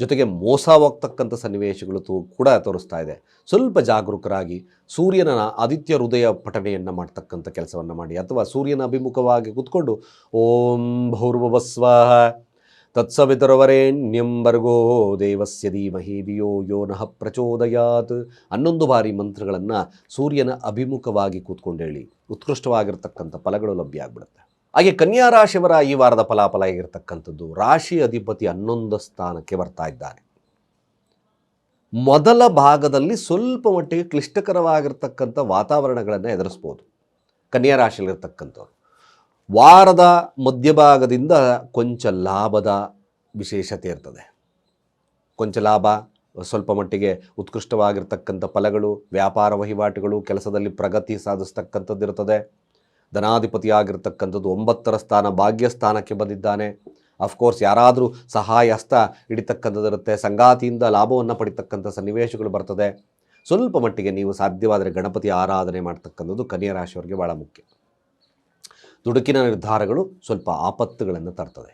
ಜೊತೆಗೆ ಮೋಸ ಹೋಗ್ತಕ್ಕಂಥ ಸನ್ನಿವೇಶಗಳು ತೂ ಕೂಡ ತೋರಿಸ್ತಾ ಇದೆ. ಸ್ವಲ್ಪ ಜಾಗರೂಕರಾಗಿ ಸೂರ್ಯನ ಆದಿತ್ಯ ಹೃದಯ ಪಠಣೆಯನ್ನು ಮಾಡ್ತಕ್ಕಂಥ ಕೆಲಸವನ್ನು ಮಾಡಿ. ಅಥವಾ ಸೂರ್ಯನ ಅಭಿಮುಖವಾಗಿ ಕೂತ್ಕೊಂಡು, ಓಂ ಭೌರ್ಭವಸ್ವ ತತ್ಸವಿತರವರೆಣ್ಯಂಬರ್ಗೋ ದೇವಸ್ಯ ಧೀಮಹಿ ಧಿಯೋ ಯೋ ನಃ ಪ್ರಚೋದಯಾತ್ ಹನ್ನೊಂದು ಬಾರಿ ಮಂತ್ರಗಳನ್ನು ಸೂರ್ಯನ ಅಭಿಮುಖವಾಗಿ ಕೂತ್ಕೊಂಡು ಹೇಳಿ. ಉತ್ಕೃಷ್ಟವಾಗಿರ್ತಕ್ಕಂಥ ಫಲಗಳು ಲಭ್ಯ ಆಗ್ಬಿಡುತ್ತೆ. ಹಾಗೆ ಕನ್ಯಾ ರಾಶಿಯವರ ಈ ವಾರದ ಫಲಾಫಲ ಆಗಿರ್ತಕ್ಕಂಥದ್ದು ರಾಶಿ ಅಧಿಪತಿ ಹನ್ನೊಂದು ಸ್ಥಾನಕ್ಕೆ ಬರ್ತಾ ಇದ್ದಾನೆ ಮೊದಲ ಭಾಗದಲ್ಲಿ ಸ್ವಲ್ಪ ಮಟ್ಟಿಗೆ ಕ್ಲಿಷ್ಟಕರವಾಗಿರ್ತಕ್ಕಂಥ ವಾತಾವರಣಗಳನ್ನು ಎದುರಿಸ್ಬೋದು. ಕನ್ಯಾ ರಾಶಿಯಲ್ಲಿರ್ತಕ್ಕಂಥವ್ರು. ವಾರದ ಮಧ್ಯಭಾಗದಿಂದ ಕೊಂಚ ಲಾಭದ ವಿಶೇಷತೆ ಇರ್ತದೆ. ಕೊಂಚ ಲಾಭ, ಸ್ವಲ್ಪ ಮಟ್ಟಿಗೆ ಉತ್ಕೃಷ್ಟವಾಗಿರ್ತಕ್ಕಂಥ ಫಲಗಳು, ವ್ಯಾಪಾರ ವಹಿವಾಟುಗಳು, ಕೆಲಸದಲ್ಲಿ ಪ್ರಗತಿ ಸಾಧಿಸ್ತಕ್ಕಂಥದ್ದು ಇರ್ತದೆ ಧನಾಧಿಪತಿಯಾಗಿರ್ತಕ್ಕಂಥದ್ದು ಒಂಬತ್ತರ ಸ್ಥಾನ ಭಾಗ್ಯ ಸ್ಥಾನಕ್ಕೆ ಬಂದಿದ್ದಾನೆ ಅಫ್ಕೋರ್ಸ್ ಯಾರಾದರೂ ಸಹಾಯ ಹಸ್ತ ಹಿಡಿತಕ್ಕಂಥದ್ದಿರುತ್ತೆ. ಸಂಗಾತಿಯಿಂದ ಲಾಭವನ್ನು ಪಡಿತಕ್ಕಂಥ ಸನ್ನಿವೇಶಗಳು ಬರ್ತದೆ. ಸ್ವಲ್ಪ ಮಟ್ಟಿಗೆ ನೀವು ಸಾಧ್ಯವಾದರೆ ಗಣಪತಿ ಆರಾಧನೆ ಮಾಡ್ತಕ್ಕಂಥದ್ದು ಕನ್ಯಾ ರಾಶಿಯವರಿಗೆ ಭಾಳ ಮುಖ್ಯ. ದುಡುಕಿನ ನಿರ್ಧಾರಗಳು ಸ್ವಲ್ಪ ಆಪತ್ತುಗಳನ್ನು ತರ್ತದೆ.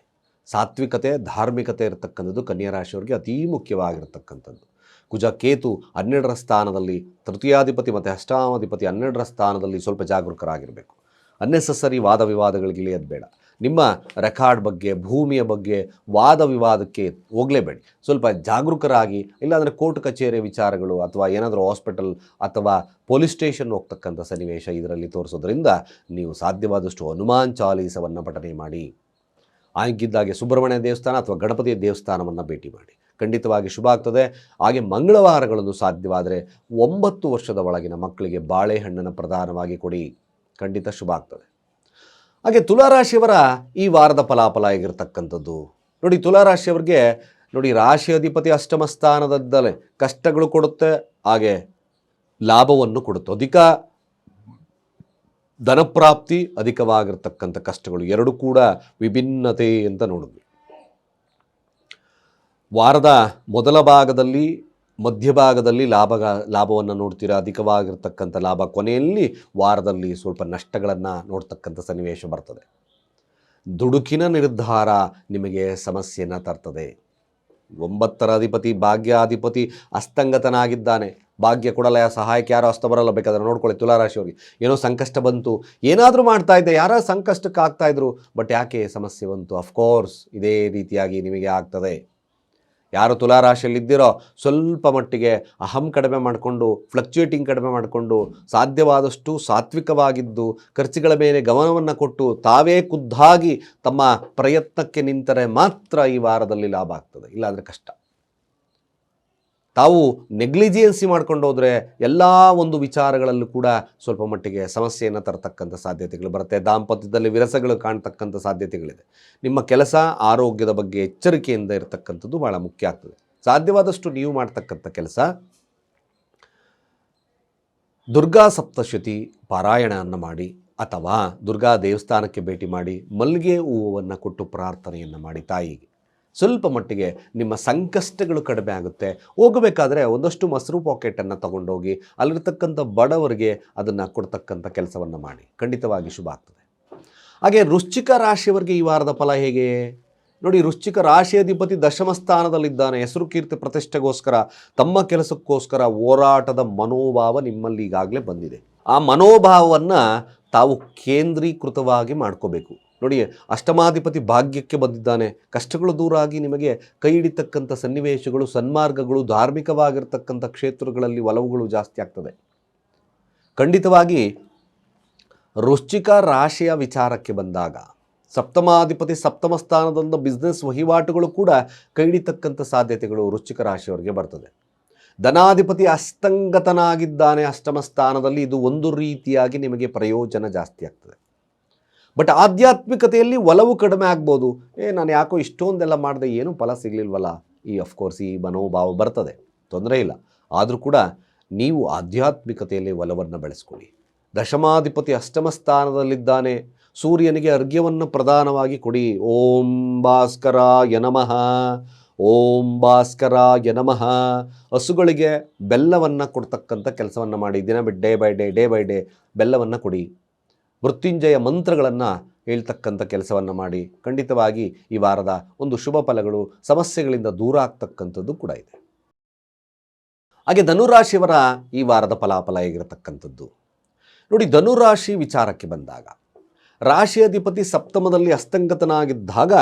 ಸಾತ್ವಿಕತೆ, ಧಾರ್ಮಿಕತೆ ಇರತಕ್ಕಂಥದ್ದು ಕನ್ಯಾ ರಾಶಿಯವರಿಗೆ ಅತೀ ಮುಖ್ಯವಾಗಿರತಕ್ಕಂಥದ್ದು. ಕುಜ ಕೇತು ಹನ್ನೆರಡರ ಸ್ಥಾನದಲ್ಲಿ, ತೃತೀಯಾಧಿಪತಿ ಮತ್ತು ಅಷ್ಟಾಮಾಧಿಪತಿ ಹನ್ನೆರಡರ ಸ್ಥಾನದಲ್ಲಿ ಸ್ವಲ್ಪ ಜಾಗರೂಕರಾಗಿರಬೇಕು. ಅನ್ನೆಸಸರಿ ವಾದ ವಿವಾದಗಳಿಗೆ ಇಳಿಯೋದು ಬೇಡ. ನಿಮ್ಮ ರೆಕಾರ್ಡ್ ಬಗ್ಗೆ, ಭೂಮಿಯ ಬಗ್ಗೆ ವಾದ ವಿವಾದಕ್ಕೆ ಹೋಗಲೇಬೇಡಿ. ಸ್ವಲ್ಪ ಜಾಗರೂಕರಾಗಿ, ಇಲ್ಲಾಂದರೆ ಕೋರ್ಟ್ ಕಚೇರಿ ವಿಚಾರಗಳು ಅಥವಾ ಏನಾದರೂ ಹಾಸ್ಪಿಟಲ್ ಅಥವಾ ಪೊಲೀಸ್ ಸ್ಟೇಷನ್ ಹೋಗ್ತಕ್ಕಂಥ ಸನ್ನಿವೇಶ ಇದರಲ್ಲಿ ತೋರಿಸೋದ್ರಿಂದ ನೀವು ಸಾಧ್ಯವಾದಷ್ಟು ಹನುಮಾನ್ ಚಾಲೀಸವನ್ನು ಪಠನೆ ಮಾಡಿ, ಆಗಿದ್ದಾಗೆ ಸುಬ್ರಹ್ಮಣ್ಯ ದೇವಸ್ಥಾನ ಅಥವಾ ಗಣಪತಿಯ ದೇವಸ್ಥಾನವನ್ನು ಭೇಟಿ ಮಾಡಿ. ಖಂಡಿತವಾಗಿ ಶುಭ ಆಗ್ತದೆ. ಹಾಗೆ ಮಂಗಳವಾರಗಳನ್ನು ಸಾಧ್ಯವಾದರೆ ಒಂಬತ್ತು ವರ್ಷದ ಒಳಗಿನ ಮಕ್ಕಳಿಗೆ ಬಾಳೆಹಣ್ಣನ್ನು ಪ್ರಧಾನವಾಗಿ ಕೊಡಿ. ಖಂಡಿತ ಶುಭ ಆಗ್ತದೆ. ಹಾಗೆ ತುಲಾರಾಶಿಯವರ ಈ ವಾರದ ಫಲಾಫಲ ಆಗಿರ್ತಕ್ಕಂಥದ್ದು ನೋಡಿ ತುಲಾರಾಶಿಯವರಿಗೆ ನೋಡಿ, ರಾಶಿ ಅಧಿಪತಿ ಅಷ್ಟಮ ಸ್ಥಾನದದ್ದಲೇ ಕಷ್ಟಗಳು ಕೊಡುತ್ತೆ, ಹಾಗೆ ಲಾಭವನ್ನು ಕೊಡುತ್ತೆ. ಅಧಿಕ ಧನಪ್ರಾಪ್ತಿ ಅಧಿಕವಾಗಿರ್ತಕ್ಕಂಥ ಕಷ್ಟಗಳು ಎರಡು ಕೂಡ ವಿಭಿನ್ನತೆ ಅಂತ ನೋಡಿದ್ವಿ. ವಾರದ ಮೊದಲ ಭಾಗದಲ್ಲಿ ಮಧ್ಯಭಾಗದಲ್ಲಿ ಲಾಭ ಲಾಭವನ್ನು ನೋಡ್ತೀರಾ? ಅಧಿಕವಾಗಿರ್ತಕ್ಕಂಥ ಲಾಭ ಕೊನೆಯಲ್ಲಿ ವಾರದಲ್ಲಿ ಸ್ವಲ್ಪ ನಷ್ಟಗಳನ್ನು ನೋಡ್ತಕ್ಕಂಥ ಸನ್ನಿವೇಶ ಬರ್ತದೆ. ದುಡುಕಿನ ನಿರ್ಧಾರ ನಿಮಗೆ ಸಮಸ್ಯೆಯನ್ನು ತರ್ತದೆ. ಒಂಬತ್ತರ ಅಧಿಪತಿ, ಭಾಗ್ಯಾಧಿಪತಿ ಅಸ್ತಂಗತನಾಗಿದ್ದಾನೆ. ಭಾಗ್ಯ ಕೊಡಲ್ಲ ಸಹಾಯಕ್ಕೆ ಯಾರೋ ಅಸ್ತ ಬರಲ್ಲ ಬೇಕಾದ್ರೆ ನೋಡ್ಕೊಳ್ಳಿ ತುಲಾರಾಶಿಯವ್ರಿಗೆ. ಏನೋ ಸಂಕಷ್ಟ ಬಂತು. ಏನಾದರೂ ಮಾಡ್ತಾ ಇದ್ದೆ. ಯಾರೋ ಸಂಕಷ್ಟಕ್ಕೆ ಆಗ್ತಾಯಿದ್ರು ಬಟ್ ಯಾಕೆ ಸಮಸ್ಯೆ ಬಂತು? ಅಫ್ಕೋರ್ಸ್ ಇದೇ ರೀತಿಯಾಗಿ ನಿಮಗೆ ಆಗ್ತದೆ. ಯಾರು ತುಲಾರಾಶಿಯಲ್ಲಿದ್ದೀರೋ ಸ್ವಲ್ಪ ಮಟ್ಟಿಗೆ ಅಹಂ ಕಡಿಮೆ ಮಾಡಿಕೊಂಡು ಫ್ಲಕ್ಚುಯೇಟಿಂಗ್ ಕಡಿಮೆ ಮಾಡಿಕೊಂಡು, ಸಾಧ್ಯವಾದಷ್ಟು ಸಾತ್ವಿಕವಾಗಿದ್ದು, ಖರ್ಚುಗಳ ಮೇಲೆ ಗಮನವನ್ನು ಕೊಟ್ಟು ತಾವೇ ಖುದ್ದಾಗಿ ತಮ್ಮ ಪ್ರಯತ್ನಕ್ಕೆ ನಿಂತರೆ ಮಾತ್ರ ಈ ವಾರದಲ್ಲಿ ಲಾಭ ಆಗ್ತದೆ. ಇಲ್ಲಾಂದರೆ ಕಷ್ಟ. ತಾವು ನೆಗ್ಲಿಜಿಯನ್ಸಿ ಮಾಡ್ಕೊಂಡು ಹೋದರೆ ಎಲ್ಲ ಒಂದು ವಿಚಾರಗಳಲ್ಲೂ ಕೂಡ ಸ್ವಲ್ಪ ಮಟ್ಟಿಗೆ ಸಮಸ್ಯೆಯನ್ನು ತರತಕ್ಕಂಥ ಸಾಧ್ಯತೆಗಳು ಬರುತ್ತೆ. ದಾಂಪತ್ಯದಲ್ಲಿ ವಿರಸಗಳು ಕಾಣ್ತಕ್ಕಂಥ ಸಾಧ್ಯತೆಗಳಿದೆ. ನಿಮ್ಮ ಕೆಲಸ ಆರೋಗ್ಯದ ಬಗ್ಗೆ ಎಚ್ಚರಿಕೆಯಿಂದ ಇರತಕ್ಕಂಥದ್ದು ಭಾಳ ಮುಖ್ಯ ಆಗ್ತದೆ. ಸಾಧ್ಯವಾದಷ್ಟು ನೀವು ಮಾಡ್ತಕ್ಕಂಥ ಕೆಲಸ ದುರ್ಗಾ ಸಪ್ತಶತಿ ಪಾರಾಯಣವನ್ನು ಮಾಡಿ ಅಥವಾ ದುರ್ಗಾ ದೇವಸ್ಥಾನಕ್ಕೆ ಭೇಟಿ ಮಾಡಿ ಮಲ್ಲಿಗೆ ಹೂವನ್ನು ಕೊಟ್ಟು ಪ್ರಾರ್ಥನೆಯನ್ನು ಮಾಡಿ ತಾಯಿಗೆ. ಸ್ವಲ್ಪ ಮಟ್ಟಿಗೆ ನಿಮ್ಮ ಸಂಕಷ್ಟಗಳು ಕಡಿಮೆ ಆಗುತ್ತೆ. ಹೋಗಬೇಕಾದ್ರೆ ಒಂದಷ್ಟು ಮೊಸರು ಪಾಕೆಟನ್ನು ತಗೊಂಡೋಗಿ ಅಲ್ಲಿರ್ತಕ್ಕಂಥ ಬಡವರಿಗೆ ಅದನ್ನು ಕೊಡ್ತಕ್ಕಂಥ ಕೆಲಸವನ್ನು ಮಾಡಿ. ಖಂಡಿತವಾಗಿ ಶುಭ ಆಗ್ತದೆ. ಹಾಗೆ ವೃಶ್ಚಿಕ ರಾಶಿಯವರಿಗೆ ಈ ವಾರದ ಫಲ ಹೇಗೆ? ನೋಡಿ, ವೃಶ್ಚಿಕ ರಾಶಿ ಅಧಿಪತಿ ದಶಮ ಸ್ಥಾನದಲ್ಲಿದ್ದಾನೆ. ಹೆಸರು ಕೀರ್ತಿ ಪ್ರತಿಷ್ಠೆಗೋಸ್ಕರ, ತಮ್ಮ ಕೆಲಸಕ್ಕೋಸ್ಕರ ಹೋರಾಟದ ಮನೋಭಾವ ನಿಮ್ಮಲ್ಲಿ ಈಗಾಗಲೇ ಬಂದಿದೆ. ಆ ಮನೋಭಾವವನ್ನು ತಾವು ಕೇಂದ್ರೀಕೃತವಾಗಿ ಮಾಡ್ಕೋಬೇಕು. ನೋಡಿ, ಅಷ್ಟಮಾಧಿಪತಿ ಭಾಗ್ಯಕ್ಕೆ ಬಂದಿದ್ದಾನೆ. ಕಷ್ಟಗಳು ದೂರ ಆಗಿ ನಿಮಗೆ ಕೈ ಹಿಡಿತಕ್ಕಂಥ ಸನ್ನಿವೇಶಗಳು, ಸನ್ಮಾರ್ಗಗಳು, ಧಾರ್ಮಿಕವಾಗಿರ್ತಕ್ಕಂಥ ಕ್ಷೇತ್ರಗಳಲ್ಲಿ ಒಲವುಗಳು ಜಾಸ್ತಿ ಆಗ್ತದೆ. ಖಂಡಿತವಾಗಿ, ವೃಶ್ಚಿಕ ರಾಶಿಯ ವಿಚಾರಕ್ಕೆ ಬಂದಾಗ, ಸಪ್ತಮಾಧಿಪತಿ ಸಪ್ತಮ ಸ್ಥಾನದಿಂದ ಬಿಸ್ನೆಸ್ ವಹಿವಾಟುಗಳು ಕೂಡ ಕೈ ಹಿಡಿತಕ್ಕಂಥ ಸಾಧ್ಯತೆಗಳು ರುಚಿಕ ರಾಶಿಯವರಿಗೆ ಬರ್ತದೆ. ಧನಾಧಿಪತಿ ಅಸ್ತಂಗತನಾಗಿದ್ದಾನೆ ಅಷ್ಟಮ ಸ್ಥಾನದಲ್ಲಿ. ಇದು ಒಂದು ರೀತಿಯಾಗಿ ನಿಮಗೆ ಪ್ರಯೋಜನ ಜಾಸ್ತಿ ಆಗ್ತದೆ. ಬಟ್ ಆಧ್ಯಾತ್ಮಿಕತೆಯಲ್ಲಿ ಒಲವು ಕಡಿಮೆ ಆಗ್ಬೋದು. ಏ, ನಾನು ಯಾಕೋ ಇಷ್ಟೊಂದೆಲ್ಲ ಮಾಡಿದೆ, ಏನೂ ಫಲ ಸಿಗಲಿಲ್ವಲ್ಲ? ಈ ಅಫ್ಕೋರ್ಸ್ ಈ ಮನೋಭಾವ ಬರ್ತದೆ. ತೊಂದರೆ ಇಲ್ಲ. ಆದರೂ ಕೂಡ ನೀವು ಆಧ್ಯಾತ್ಮಿಕತೆಯಲ್ಲಿ ಒಲವನ್ನು ಬೆಳೆಸ್ಕೊಳ್ಳಿ. ದಶಮಾಧಿಪತಿ ಅಷ್ಟಮ ಸ್ಥಾನದಲ್ಲಿದ್ದಾನೆ. ಸೂರ್ಯನಿಗೆ ಅರ್ಘ್ಯವನ್ನು ಪ್ರಧಾನವಾಗಿ ಕೊಡಿ. ಓಂ ಭಾಸ್ಕರ ಯನಮಃ ಓಂ ಭಾಸ್ಕರ ಯನಮಃ ಹಸುಗಳಿಗೆ ಬೆಲ್ಲವನ್ನು ಕೊಡ್ತಕ್ಕಂಥ ಕೆಲಸವನ್ನು ಮಾಡಿ. ದಿನ ಬಿಟ್ಟು day by day day by day ಬೆಲ್ಲವನ್ನು ಕೊಡಿ. ಮೃತ್ಯುಂಜಯ ಮಂತ್ರಗಳನ್ನು ಹೇಳ್ತಕ್ಕಂಥ ಕೆಲಸವನ್ನು ಮಾಡಿ ಖಂಡಿತವಾಗಿ ಈ ವಾರದ ಒಂದು ಶುಭ ಫಲಗಳು ಸಮಸ್ಯೆಗಳಿಂದ ದೂರ ಆಗ್ತಕ್ಕಂಥದ್ದು ಕೂಡ ಇದೆ. ಹಾಗೆ ಧನುರಾಶಿಯವರ ಈ ವಾರದ ಫಲಾಫಲ ಹೇಗಿರತಕ್ಕಂಥದ್ದು? ನೋಡಿ, ಧನುರಾಶಿ ವಿಚಾರಕ್ಕೆ ಬಂದಾಗ, ರಾಶಿ ಅಧಿಪತಿ ಸಪ್ತಮದಲ್ಲಿ ಅಸ್ತಂಗತನಾಗಿದ್ದಾಗ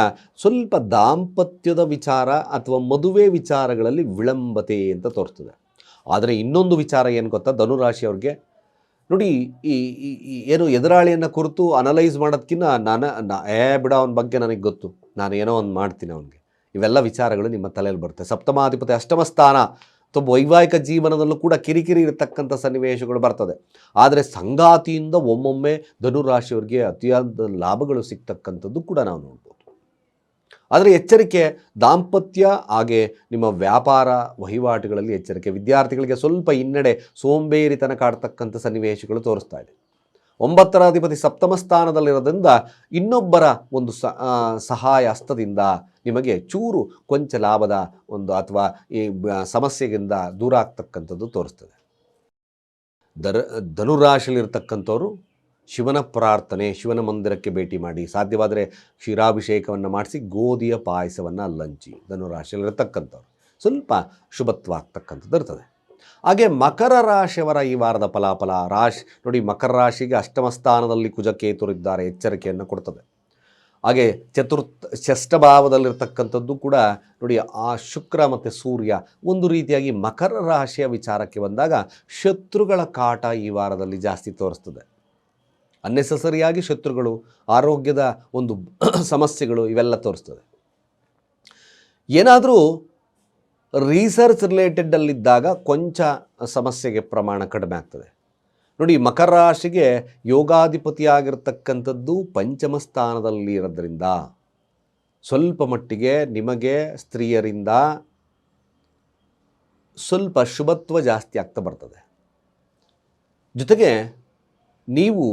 ಸ್ವಲ್ಪ ದಾಂಪತ್ಯದ ವಿಚಾರ ಅಥವಾ ಮದುವೆ ವಿಚಾರಗಳಲ್ಲಿ ವಿಳಂಬತೆ ಅಂತ ತೋರ್ತದೆ. ಆದರೆ ಇನ್ನೊಂದು ವಿಚಾರ ಏನು ಗೊತ್ತಾ? ಧನುರಾಶಿಯವ್ರಿಗೆ ನೋಡಿ, ಈ ಏನು ಎದುರಾಳಿಯನ್ನು ಕುರಿತು ಅನಲೈಸ್ ಮಾಡೋದಕ್ಕಿಂತ ನಾನು ಏ, ಬಿಡ, ಅವನ ಬಗ್ಗೆ ನನಗೆ ಗೊತ್ತು. ನಾನು ಏನೋ ಒಂದು ಮಾಡ್ತೀನಿ ಅವನಿಗೆ. ಇವೆಲ್ಲ ವಿಚಾರಗಳು ನಿಮ್ಮ ತಲೆಯಲ್ಲಿ ಬರುತ್ತೆ. ಸಪ್ತಮಾಧಿಪತಿ ಅಷ್ಟಮ ಸ್ಥಾನ. ಅಥವಾ ವೈವಾಹಿಕ ಜೀವನದಲ್ಲೂ ಕೂಡ ಕಿರಿಕಿರಿ ಇರತಕ್ಕಂಥ ಸನ್ನಿವೇಶಗಳು ಬರ್ತದೆ. ಆದರೆ ಸಂಗಾತಿಯಿಂದ ಒಮ್ಮೊಮ್ಮೆ ಧನುರಾಶಿಯವರಿಗೆ ಅತಿಯಾದ ಲಾಭಗಳು ಸಿಗ್ತಕ್ಕಂಥದ್ದು ಕೂಡ ನಾವು ನೋಡ್ಬೋದು ಆದರೆ ಎಚ್ಚರಿಕೆ ದಾಂಪತ್ಯ ಹಾಗೆ ನಿಮ್ಮ ವ್ಯಾಪಾರ ವಹಿವಾಟುಗಳಲ್ಲಿ ಎಚ್ಚರಿಕೆ. ವಿದ್ಯಾರ್ಥಿಗಳಿಗೆ ಸ್ವಲ್ಪ ಹಿನ್ನಡೆ ಸೋಂಬೇರಿತನ ಕಾಡ್ತಕ್ಕಂಥ ಸನ್ನಿವೇಶಗಳು ತೋರಿಸ್ತಾ ಇದೆ. ಒಂಬತ್ತರ ಅಧಿಪತಿ ಸಪ್ತಮ ಸ್ಥಾನದಲ್ಲಿರೋದ್ರಿಂದ ಇನ್ನೊಬ್ಬರ ಒಂದು ಸಹಾಯ ಹಸ್ತದಿಂದ ನಿಮಗೆ ಚೂರು ಕೊಂಚ ಲಾಭದ ಒಂದು ಅಥವಾ ಈ ಸಮಸ್ಯೆಗಿಂದ ದೂರ ಆಗ್ತಕ್ಕಂಥದ್ದು ತೋರಿಸ್ತದೆ. ದರ, ಧನುರಾಶಿಯಲ್ಲಿರ್ತಕ್ಕಂಥವ್ರು ಶಿವನ ಪ್ರಾರ್ಥನೆ, ಶಿವನ ಮಂದಿರಕ್ಕೆ ಭೇಟಿ ಮಾಡಿ, ಸಾಧ್ಯವಾದರೆ ಕ್ಷೀರಾಭಿಷೇಕವನ್ನು ಮಾಡಿಸಿ, ಗೋಧಿಯ ಪಾಯಸವನ್ನು ಲಂಚಿ. ಧನುರಾಶಿಯಲ್ಲಿರ್ತಕ್ಕಂಥವ್ರು ಸ್ವಲ್ಪ ಶುಭತ್ವ ಆಗ್ತಕ್ಕಂಥದ್ದು ಇರ್ತದೆ. ಹಾಗೆ ಮಕರ ರಾಶಿಯವರ ಈ ವಾರದ ಫಲಾಫಲ, ರಾಶಿ, ನೋಡಿ ಮಕರ ರಾಶಿಗೆ ಅಷ್ಟಮ ಸ್ಥಾನದಲ್ಲಿ ಕುಜಕೇತುರಿದ್ದಾರೆ ಎಚ್ಚರಿಕೆಯನ್ನು ಕೊಡ್ತದೆ. ಹಾಗೆ ಚತುರ್ಥ ಷಷ್ಠಭಾವದಲ್ಲಿರ್ತಕ್ಕಂಥದ್ದು ಕೂಡ ನೋಡಿ ಆ ಶುಕ್ರ ಮತ್ತು ಸೂರ್ಯ ಒಂದು ರೀತಿಯಾಗಿ ಮಕರ ರಾಶಿಯ ವಿಚಾರಕ್ಕೆ ಬಂದಾಗ ಶತ್ರುಗಳ ಕಾಟ ಈ ವಾರದಲ್ಲಿ ಜಾಸ್ತಿ ತೋರಿಸ್ತದೆ. ಅನ್ನೆಸಸರಿಯಾಗಿ ಶತ್ರುಗಳು, ಆರೋಗ್ಯದ ಒಂದು ಸಮಸ್ಯೆಗಳು ಇವೆಲ್ಲ ತೋರಿಸ್ತದೆ. ಏನಾದರೂ ರಿಸರ್ಚ್ ರಿಲೇಟೆಡಲ್ಲಿದ್ದಾಗ ಕೊಂಚ ಸಮಸ್ಯೆಗೆ ಪ್ರಮಾಣ ಕಡಿಮೆ ಆಗ್ತದೆ. ನೋಡಿ, ಮಕರ ರಾಶಿಗೆ ಯೋಗಾಧಿಪತಿಯಾಗಿರ್ತಕ್ಕಂಥದ್ದು ಪಂಚಮ ಸ್ಥಾನದಲ್ಲಿ ಇರೋದ್ರಿಂದ ಸ್ವಲ್ಪ ಮಟ್ಟಿಗೆ ನಿಮಗೆ ಸ್ತ್ರೀಯರಿಂದ ಸ್ವಲ್ಪ ಶುಭತ್ವ ಜಾಸ್ತಿ ಆಗ್ತಾ ಬರ್ತದೆ. ಜೊತೆಗೆ ನೀವು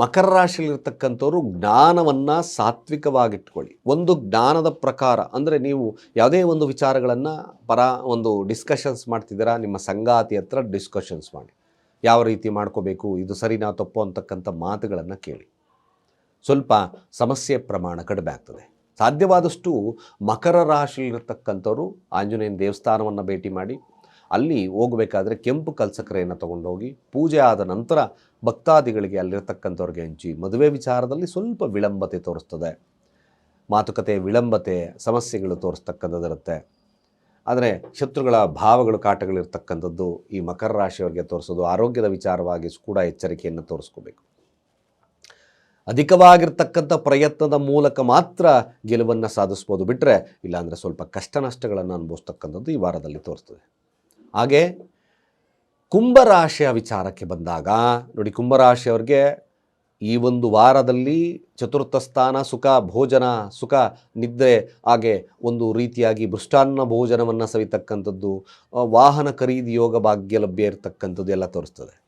ಮಕರ ರಾಶಿಯಲ್ಲಿರ್ತಕ್ಕಂಥವ್ರು ಜ್ಞಾನವನ್ನು ಸಾತ್ವಿಕವಾಗಿಟ್ಕೊಳ್ಳಿ. ಒಂದು ಜ್ಞಾನದ ಪ್ರಕಾರ, ಅಂದರೆ ನೀವು ಯಾವುದೇ ಒಂದು ವಿಚಾರಗಳನ್ನು ಪರ ಒಂದು ಡಿಸ್ಕಷನ್ಸ್ ಮಾಡ್ತಿದ್ದೀರಾ, ನಿಮ್ಮ ಸಂಗಾತಿ ಹತ್ರ ಡಿಸ್ಕಷನ್ಸ್ ಮಾಡಿ. ಯಾವ ರೀತಿ ಮಾಡ್ಕೋಬೇಕು, ಇದು ಸರಿನಾ, ತಪ್ಪು ಅಂತಕ್ಕಂಥ ಮಾತುಗಳನ್ನು ಕೇಳಿ. ಸ್ವಲ್ಪ ಸಮಸ್ಯೆ ಪ್ರಮಾಣ ಕಡಿಮೆ ಆಗ್ತದೆ. ಸಾಧ್ಯವಾದಷ್ಟು ಮಕರ ರಾಶಿಯಲ್ಲಿರ್ತಕ್ಕಂಥವ್ರು ಆಂಜನೇಯನ ದೇವಸ್ಥಾನವನ್ನು ಭೇಟಿ ಮಾಡಿ ಅಲ್ಲಿ ಹೋಗಬೇಕಾದ್ರೆ ಕೆಂಪು ಕಲ್ಸಕ್ಕರೆಯನ್ನು ತಗೊಂಡೋಗಿ ಪೂಜೆ ಆದ ನಂತರ ಭಕ್ತಾದಿಗಳಿಗೆ ಅಲ್ಲಿರ್ತಕ್ಕಂಥವ್ರಿಗೆ ಹಂಚಿ ಮದುವೆ ವಿಚಾರದಲ್ಲಿ ಸ್ವಲ್ಪ ವಿಳಂಬತೆ ತೋರಿಸ್ತದೆ. ಮಾತುಕತೆ, ವಿಳಂಬತೆ, ಸಮಸ್ಯೆಗಳು ತೋರಿಸ್ತಕ್ಕಂಥದ್ದಿರುತ್ತೆ. ಆದರೆ ಶತ್ರುಗಳ ಭಾವಗಳು ಕಾಟಗಳಿರ್ತಕ್ಕಂಥದ್ದು ಈ ಮಕರ ರಾಶಿಯವರಿಗೆ ತೋರಿಸೋದು ಆರೋಗ್ಯದ ವಿಚಾರವಾಗಿ ಕೂಡ ಎಚ್ಚರಿಕೆಯನ್ನು ತೋರಿಸ್ಕೋಬೇಕು. ಅಧಿಕವಾಗಿರ್ತಕ್ಕಂಥ ಪ್ರಯತ್ನದ ಮೂಲಕ ಮಾತ್ರ ಗೆಲುವನ್ನು ಸಾಧಿಸ್ಬೋದು ಬಿಟ್ಟರೆ ಇಲ್ಲಾಂದರೆ ಸ್ವಲ್ಪ ಕಷ್ಟ ನಷ್ಟಗಳನ್ನು ಅನುಭವಿಸ್ತಕ್ಕಂಥದ್ದು ಈ ವಾರದಲ್ಲಿ ತೋರಿಸ್ತದೆ. ಹಾಗೆ ಕುಂಭರಾಶಿಯ ವಿಚಾರಕ್ಕೆ ಬಂದಾಗ, ನೋಡಿ ಕುಂಭರಾಶಿಯವ್ರಿಗೆ ಈ ಒಂದು ವಾರದಲ್ಲಿ ಚತುರ್ಥ ಸ್ಥಾನ ಸುಖ, ಭೋಜನ ಸುಖ, ನಿದ್ರೆ, ಹಾಗೆ ಒಂದು ರೀತಿಯಾಗಿ ಭೃಷ್ಟಾನ್ನ ಭೋಜನವನ್ನು ಸವಿತಕ್ಕಂಥದ್ದು, ವಾಹನ ಖರೀದಿ ಯೋಗ ಭಾಗ್ಯ ಲಭ್ಯ ಇರತಕ್ಕಂಥದ್ದು ಎಲ್ಲ ತೋರಿಸ್ತದೆ.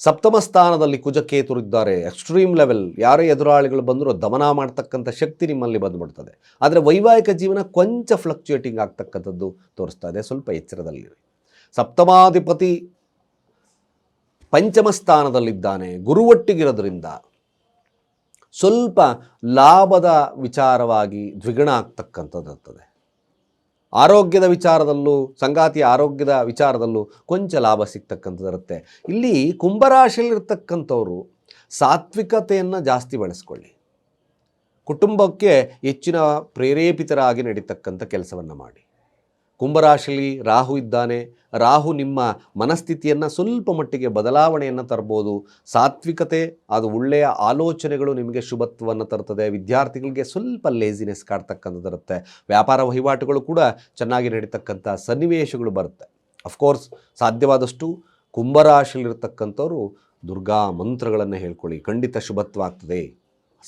ಸಪ್ತಮ ಸ್ಥಾನದಲ್ಲಿ ಕುಜಕೇತುರಿದ್ದಾರೆ. ಎಕ್ಸ್ಟ್ರೀಮ್ ಲೆವೆಲ್ ಯಾರೇ ಎದುರಾಳಿಗಳು ಬಂದರೂ ದಮನ ಮಾಡ್ತಕ್ಕಂಥ ಶಕ್ತಿ ನಿಮ್ಮಲ್ಲಿ ಬಂದುಬಿಡ್ತದೆ. ಆದರೆ ವೈವಾಹಿಕ ಜೀವನ ಕೊಂಚ ಫ್ಲಕ್ಚುಯೇಟಿಂಗ್ ಆಗ್ತಕ್ಕಂಥದ್ದು ತೋರಿಸ್ತಾ ಇದೆ. ಸ್ವಲ್ಪ ಎಚ್ಚರದಲ್ಲಿ ಸಪ್ತಮಾಧಿಪತಿ ಪಂಚಮ ಸ್ಥಾನದಲ್ಲಿದ್ದಾನೆ. ಗುರುವೊಟ್ಟಿಗಿರೋದ್ರಿಂದ ಸ್ವಲ್ಪ ಲಾಭದ ವಿಚಾರವಾಗಿ ದ್ವಿಗುಣ ಆಗ್ತಕ್ಕಂಥದ್ದು ಇರ್ತದೆ ಆರೋಗ್ಯದ ವಿಚಾರದಲ್ಲೂ, ಸಂಗಾತಿಯ ಆರೋಗ್ಯದ ವಿಚಾರದಲ್ಲೂ ಕೊಂಚ ಲಾಭ ಸಿಗ್ತಕ್ಕಂಥದ್ದಿರುತ್ತೆ ಇಲ್ಲಿ ಕುಂಭರಾಶಿಯಲ್ಲಿರ್ತಕ್ಕಂಥವ್ರು ಸಾತ್ವಿಕತೆಯನ್ನು ಜಾಸ್ತಿ ಬಳಸ್ಕೊಳ್ಳಿ. ಕುಟುಂಬಕ್ಕೆ ಹೆಚ್ಚಿನ ಪ್ರೇರೇಪಿತರಾಗಿ ನಡೀತಕ್ಕಂಥ ಕೆಲಸವನ್ನು ಮಾಡಿ. ಕುಂಭರಾಶಿಲಿ ರಾಹು ಇದ್ದಾನೆ. ರಾಹು ನಿಮ್ಮ ಮನಸ್ಥಿತಿಯನ್ನು ಸ್ವಲ್ಪ ಮಟ್ಟಿಗೆ ಬದಲಾವಣೆಯನ್ನು ತರ್ಬೋದು. ಸಾತ್ವಿಕತೆ, ಅದು ಒಳ್ಳೆಯ ಆಲೋಚನೆಗಳು ನಿಮಗೆ ಶುಭತ್ವವನ್ನು ತರ್ತದೆ. ವಿದ್ಯಾರ್ಥಿಗಳಿಗೆ ಸ್ವಲ್ಪ ಲೇಸಿನೆಸ್ ಕಾಡ್ತಕ್ಕಂಥದ್ದು ಇರುತ್ತೆ. ವ್ಯಾಪಾರ ವಹಿವಾಟುಗಳು ಕೂಡ ಚೆನ್ನಾಗಿ ನಡೀತಕ್ಕಂಥ ಸನ್ನಿವೇಶಗಳು ಬರುತ್ತೆ. ಅಫ್ಕೋರ್ಸ್ ಸಾಧ್ಯವಾದಷ್ಟು ಕುಂಭರಾಶಿಯಲ್ಲಿರ್ತಕ್ಕಂಥವ್ರು ದುರ್ಗಾ ಮಂತ್ರಗಳನ್ನು ಹೇಳ್ಕೊಳ್ಳಿ. ಖಂಡಿತ ಶುಭತ್ವ ಆಗ್ತದೆ.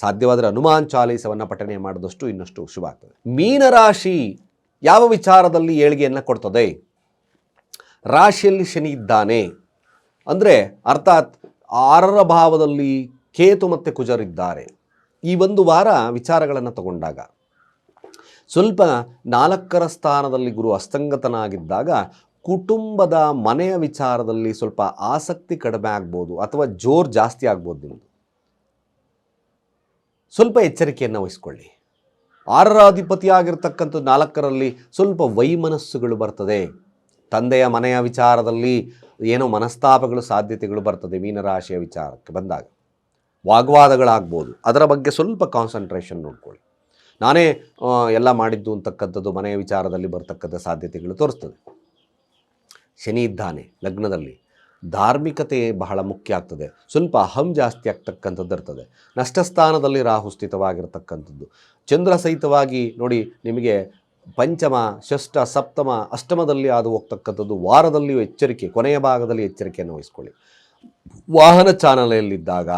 ಸಾಧ್ಯವಾದರೆ ಹನುಮಾನ್ ಚಾಲೀಸವನ್ನು ಪಠನೆ ಮಾಡಿದಷ್ಟು ಇನ್ನಷ್ಟು ಶುಭ ಆಗ್ತದೆ. ಮೀನರಾಶಿ ಯಾವ ವಿಚಾರದಲ್ಲಿ ಏಳಿಗೆಯನ್ನು ಕೊಡ್ತದೆ? ರಾಶಿಯಲ್ಲಿ ಶನಿ ಇದ್ದಾನೆ. ಅಂದರೆ ಅರ್ಥಾತ್ ಆರರ ಭಾವದಲ್ಲಿ ಕೇತು ಮತ್ತು ಕುಜರಿದ್ದಾರೆ ಈ ಒಂದು ವಾರ ವಿಚಾರಗಳನ್ನು ತಗೊಂಡಾಗ, ಸ್ವಲ್ಪ ನಾಲ್ಕರ ಸ್ಥಾನದಲ್ಲಿ ಗುರು ಅಸ್ತಂಗತನಾಗಿದ್ದಾಗ ಕುಟುಂಬದ ಮನೆಯ ವಿಚಾರದಲ್ಲಿ ಸ್ವಲ್ಪ ಆಸಕ್ತಿ ಕಡಿಮೆ ಆಗ್ಬೋದು ಅಥವಾ ಜೋರು ಜಾಸ್ತಿ ಆಗ್ಬೋದು ನಿಮ್ಮದು ಸ್ವಲ್ಪ ಎಚ್ಚರಿಕೆಯನ್ನು ವಹಿಸ್ಕೊಳ್ಳಿ. ಆರರ ಅಧಿಪತಿಯಾಗಿರ್ತಕ್ಕಂಥ ನಾಲ್ಕರಲ್ಲಿ ಸ್ವಲ್ಪ ವೈಮನಸ್ಸುಗಳು ಬರ್ತದೆ. ತಂದೆಯ ಮನೆಯ ವಿಚಾರದಲ್ಲಿ ಏನೋ ಮನಸ್ತಾಪಗಳು, ಸಾಧ್ಯತೆಗಳು ಬರ್ತದೆ ಮೀನರಾಶಿಯ ವಿಚಾರಕ್ಕೆ ಬಂದಾಗ. ವಾಗ್ವಾದಗಳಾಗ್ಬೋದು. ಅದರ ಬಗ್ಗೆ ಸ್ವಲ್ಪ ಕಾನ್ಸಂಟ್ರೇಷನ್ ನೋಡ್ಕೊಳ್ಳಿ. ನಾನೇ ಎಲ್ಲ ಮಾಡಿದ್ದು ಅಂತಕ್ಕಂಥದ್ದು ಮನೆಯ ವಿಚಾರದಲ್ಲಿ ಬರ್ತಕ್ಕಂಥ ಸಾಧ್ಯತೆಗಳು ತೋರಿಸ್ತದೆ. ಶನಿ ಇದ್ದಾನೆ ಲಗ್ನದಲ್ಲಿ. ಧಾರ್ಮಿಕತೆ ಬಹಳ ಮುಖ್ಯ ಆಗ್ತದೆ. ಸ್ವಲ್ಪ ಅಹಂ ಜಾಸ್ತಿ ಆಗ್ತಕ್ಕಂಥದ್ದು ಇರ್ತದೆ. ನಷ್ಟಸ್ಥಾನದಲ್ಲಿ ರಾಹು ಸ್ಥಿತವಾಗಿರ್ತಕ್ಕಂಥದ್ದು. ಚಂದ್ರ ಸಹಿತವಾಗಿ ನೋಡಿ ನಿಮಗೆ ಪಂಚಮ, ಷಷ್ಠ, ಸಪ್ತಮ, ಅಷ್ಟಮದಲ್ಲಿ ಅದು ಹೋಗ್ತಕ್ಕಂಥದ್ದು ವಾರದಲ್ಲಿಯೂ ಎಚ್ಚರಿಕೆ, ಕೊನೆಯ ಭಾಗದಲ್ಲಿ ಎಚ್ಚರಿಕೆಯನ್ನು ವಹಿಸ್ಕೊಳ್ಳಿ. ವಾಹನ ಚಾಲನೆಯಲ್ಲಿದ್ದಾಗ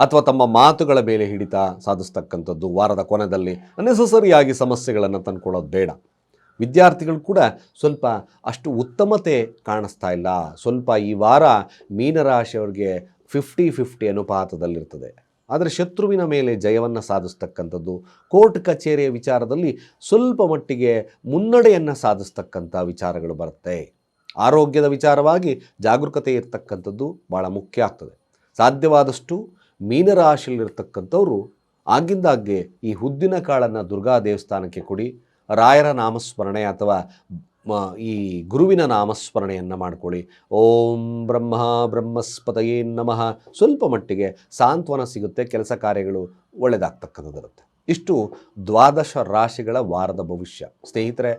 ಅಥವಾ ತಮ್ಮ ಮಾತುಗಳ ಮೇಲೆ ಹಿಡಿತ ಸಾಧಿಸ್ತಕ್ಕಂಥದ್ದು ವಾರದ ಕೊನೆಯಲ್ಲಿ ಅನ್ನೆಸಸರಿಯಾಗಿ ಸಮಸ್ಯೆಗಳನ್ನು ತಂದ್ಕೊಳ್ಳೋದು ಬೇಡ. ವಿದ್ಯಾರ್ಥಿಗಳು ಕೂಡ ಸ್ವಲ್ಪ ಅಷ್ಟು ಉತ್ತಮತೆ ಕಾಣಿಸ್ತಾ ಇಲ್ಲ. ಸ್ವಲ್ಪ ಈ ವಾರ ಮೀನರಾಶಿಯವ್ರಿಗೆ ಫಿಫ್ಟಿ ಫಿಫ್ಟಿ ಅನುಪಾತದಲ್ಲಿರ್ತದೆ ಆದರೆ ಶತ್ರುವಿನ ಮೇಲೆ ಜಯವನ್ನು ಸಾಧಿಸ್ತಕ್ಕಂಥದ್ದು. ಕೋರ್ಟ್ ಕಚೇರಿಯ ವಿಚಾರದಲ್ಲಿ ಸ್ವಲ್ಪ ಮಟ್ಟಿಗೆ ಮುನ್ನಡೆಯನ್ನು ಸಾಧಿಸ್ತಕ್ಕಂಥ ವಿಚಾರಗಳು ಬರುತ್ತೆ. ಆರೋಗ್ಯದ ವಿಚಾರವಾಗಿ ಜಾಗರೂಕತೆ ಇರ್ತಕ್ಕಂಥದ್ದು ಭಾಳ ಮುಖ್ಯ ಆಗ್ತದೆ. ಸಾಧ್ಯವಾದಷ್ಟು ಮೀನರಾಶಿಯಲ್ಲಿರ್ತಕ್ಕಂಥವ್ರು ಆಗಿಂದಾಗ್ಗೆ ಈ ಹುದ್ದಿನ ಕಾಳನ್ನು ದುರ್ಗಾ ದೇವಸ್ಥಾನಕ್ಕೆ ಕೊಡಿ, ರಾಯರ ನಾಮಸ್ಮರಣೆ ಅಥವಾ ಈ ಗುರುವಿನ ನಾಮಸ್ಮರಣೆಯನ್ನು ಮಾಡ್ಕೊಳ್ಳಿ. ಓಂ ಬ್ರಹ್ಮ ಬ್ರಹ್ಮಸ್ಪತಯೇ ನಮಃ. ಸ್ವಲ್ಪ ಮಟ್ಟಿಗೆ ಸಾಂತ್ವನ ಸಿಗುತ್ತೆ, ಕೆಲಸ ಕಾರ್ಯಗಳು ಒಳ್ಳೆಯದಾಗ್ತಕ್ಕಂಥದ್ದಿರುತ್ತೆ ಇಷ್ಟು ದ್ವಾದಶ ರಾಶಿಗಳ ವಾರದ ಭವಿಷ್ಯ. ಸ್ನೇಹಿತರೆ,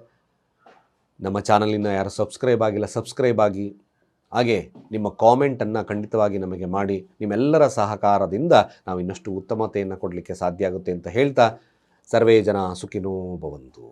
ನಮ್ಮ ಚಾನಲಿನ ಯಾರು ಸಬ್ಸ್ಕ್ರೈಬ್ ಆಗಿಲ್ಲ, ಸಬ್ಸ್ಕ್ರೈಬ್ ಆಗಿ. ಹಾಗೆ ನಿಮ್ಮ ಕಾಮೆಂಟನ್ನು ಖಂಡಿತವಾಗಿ ನಮಗೆ ಮಾಡಿ. ನಿಮ್ಮೆಲ್ಲರ ಸಹಕಾರದಿಂದ ನಾವು ಇನ್ನಷ್ಟು ಉತ್ತಮತೆಯನ್ನು ಕೊಡಲಿಕ್ಕೆ ಸಾಧ್ಯ ಆಗುತ್ತೆ ಅಂತ ಹೇಳ್ತಾ, ಸರ್ವೇ ಜನ ಸುಖಿನೋ ಭವಂತು.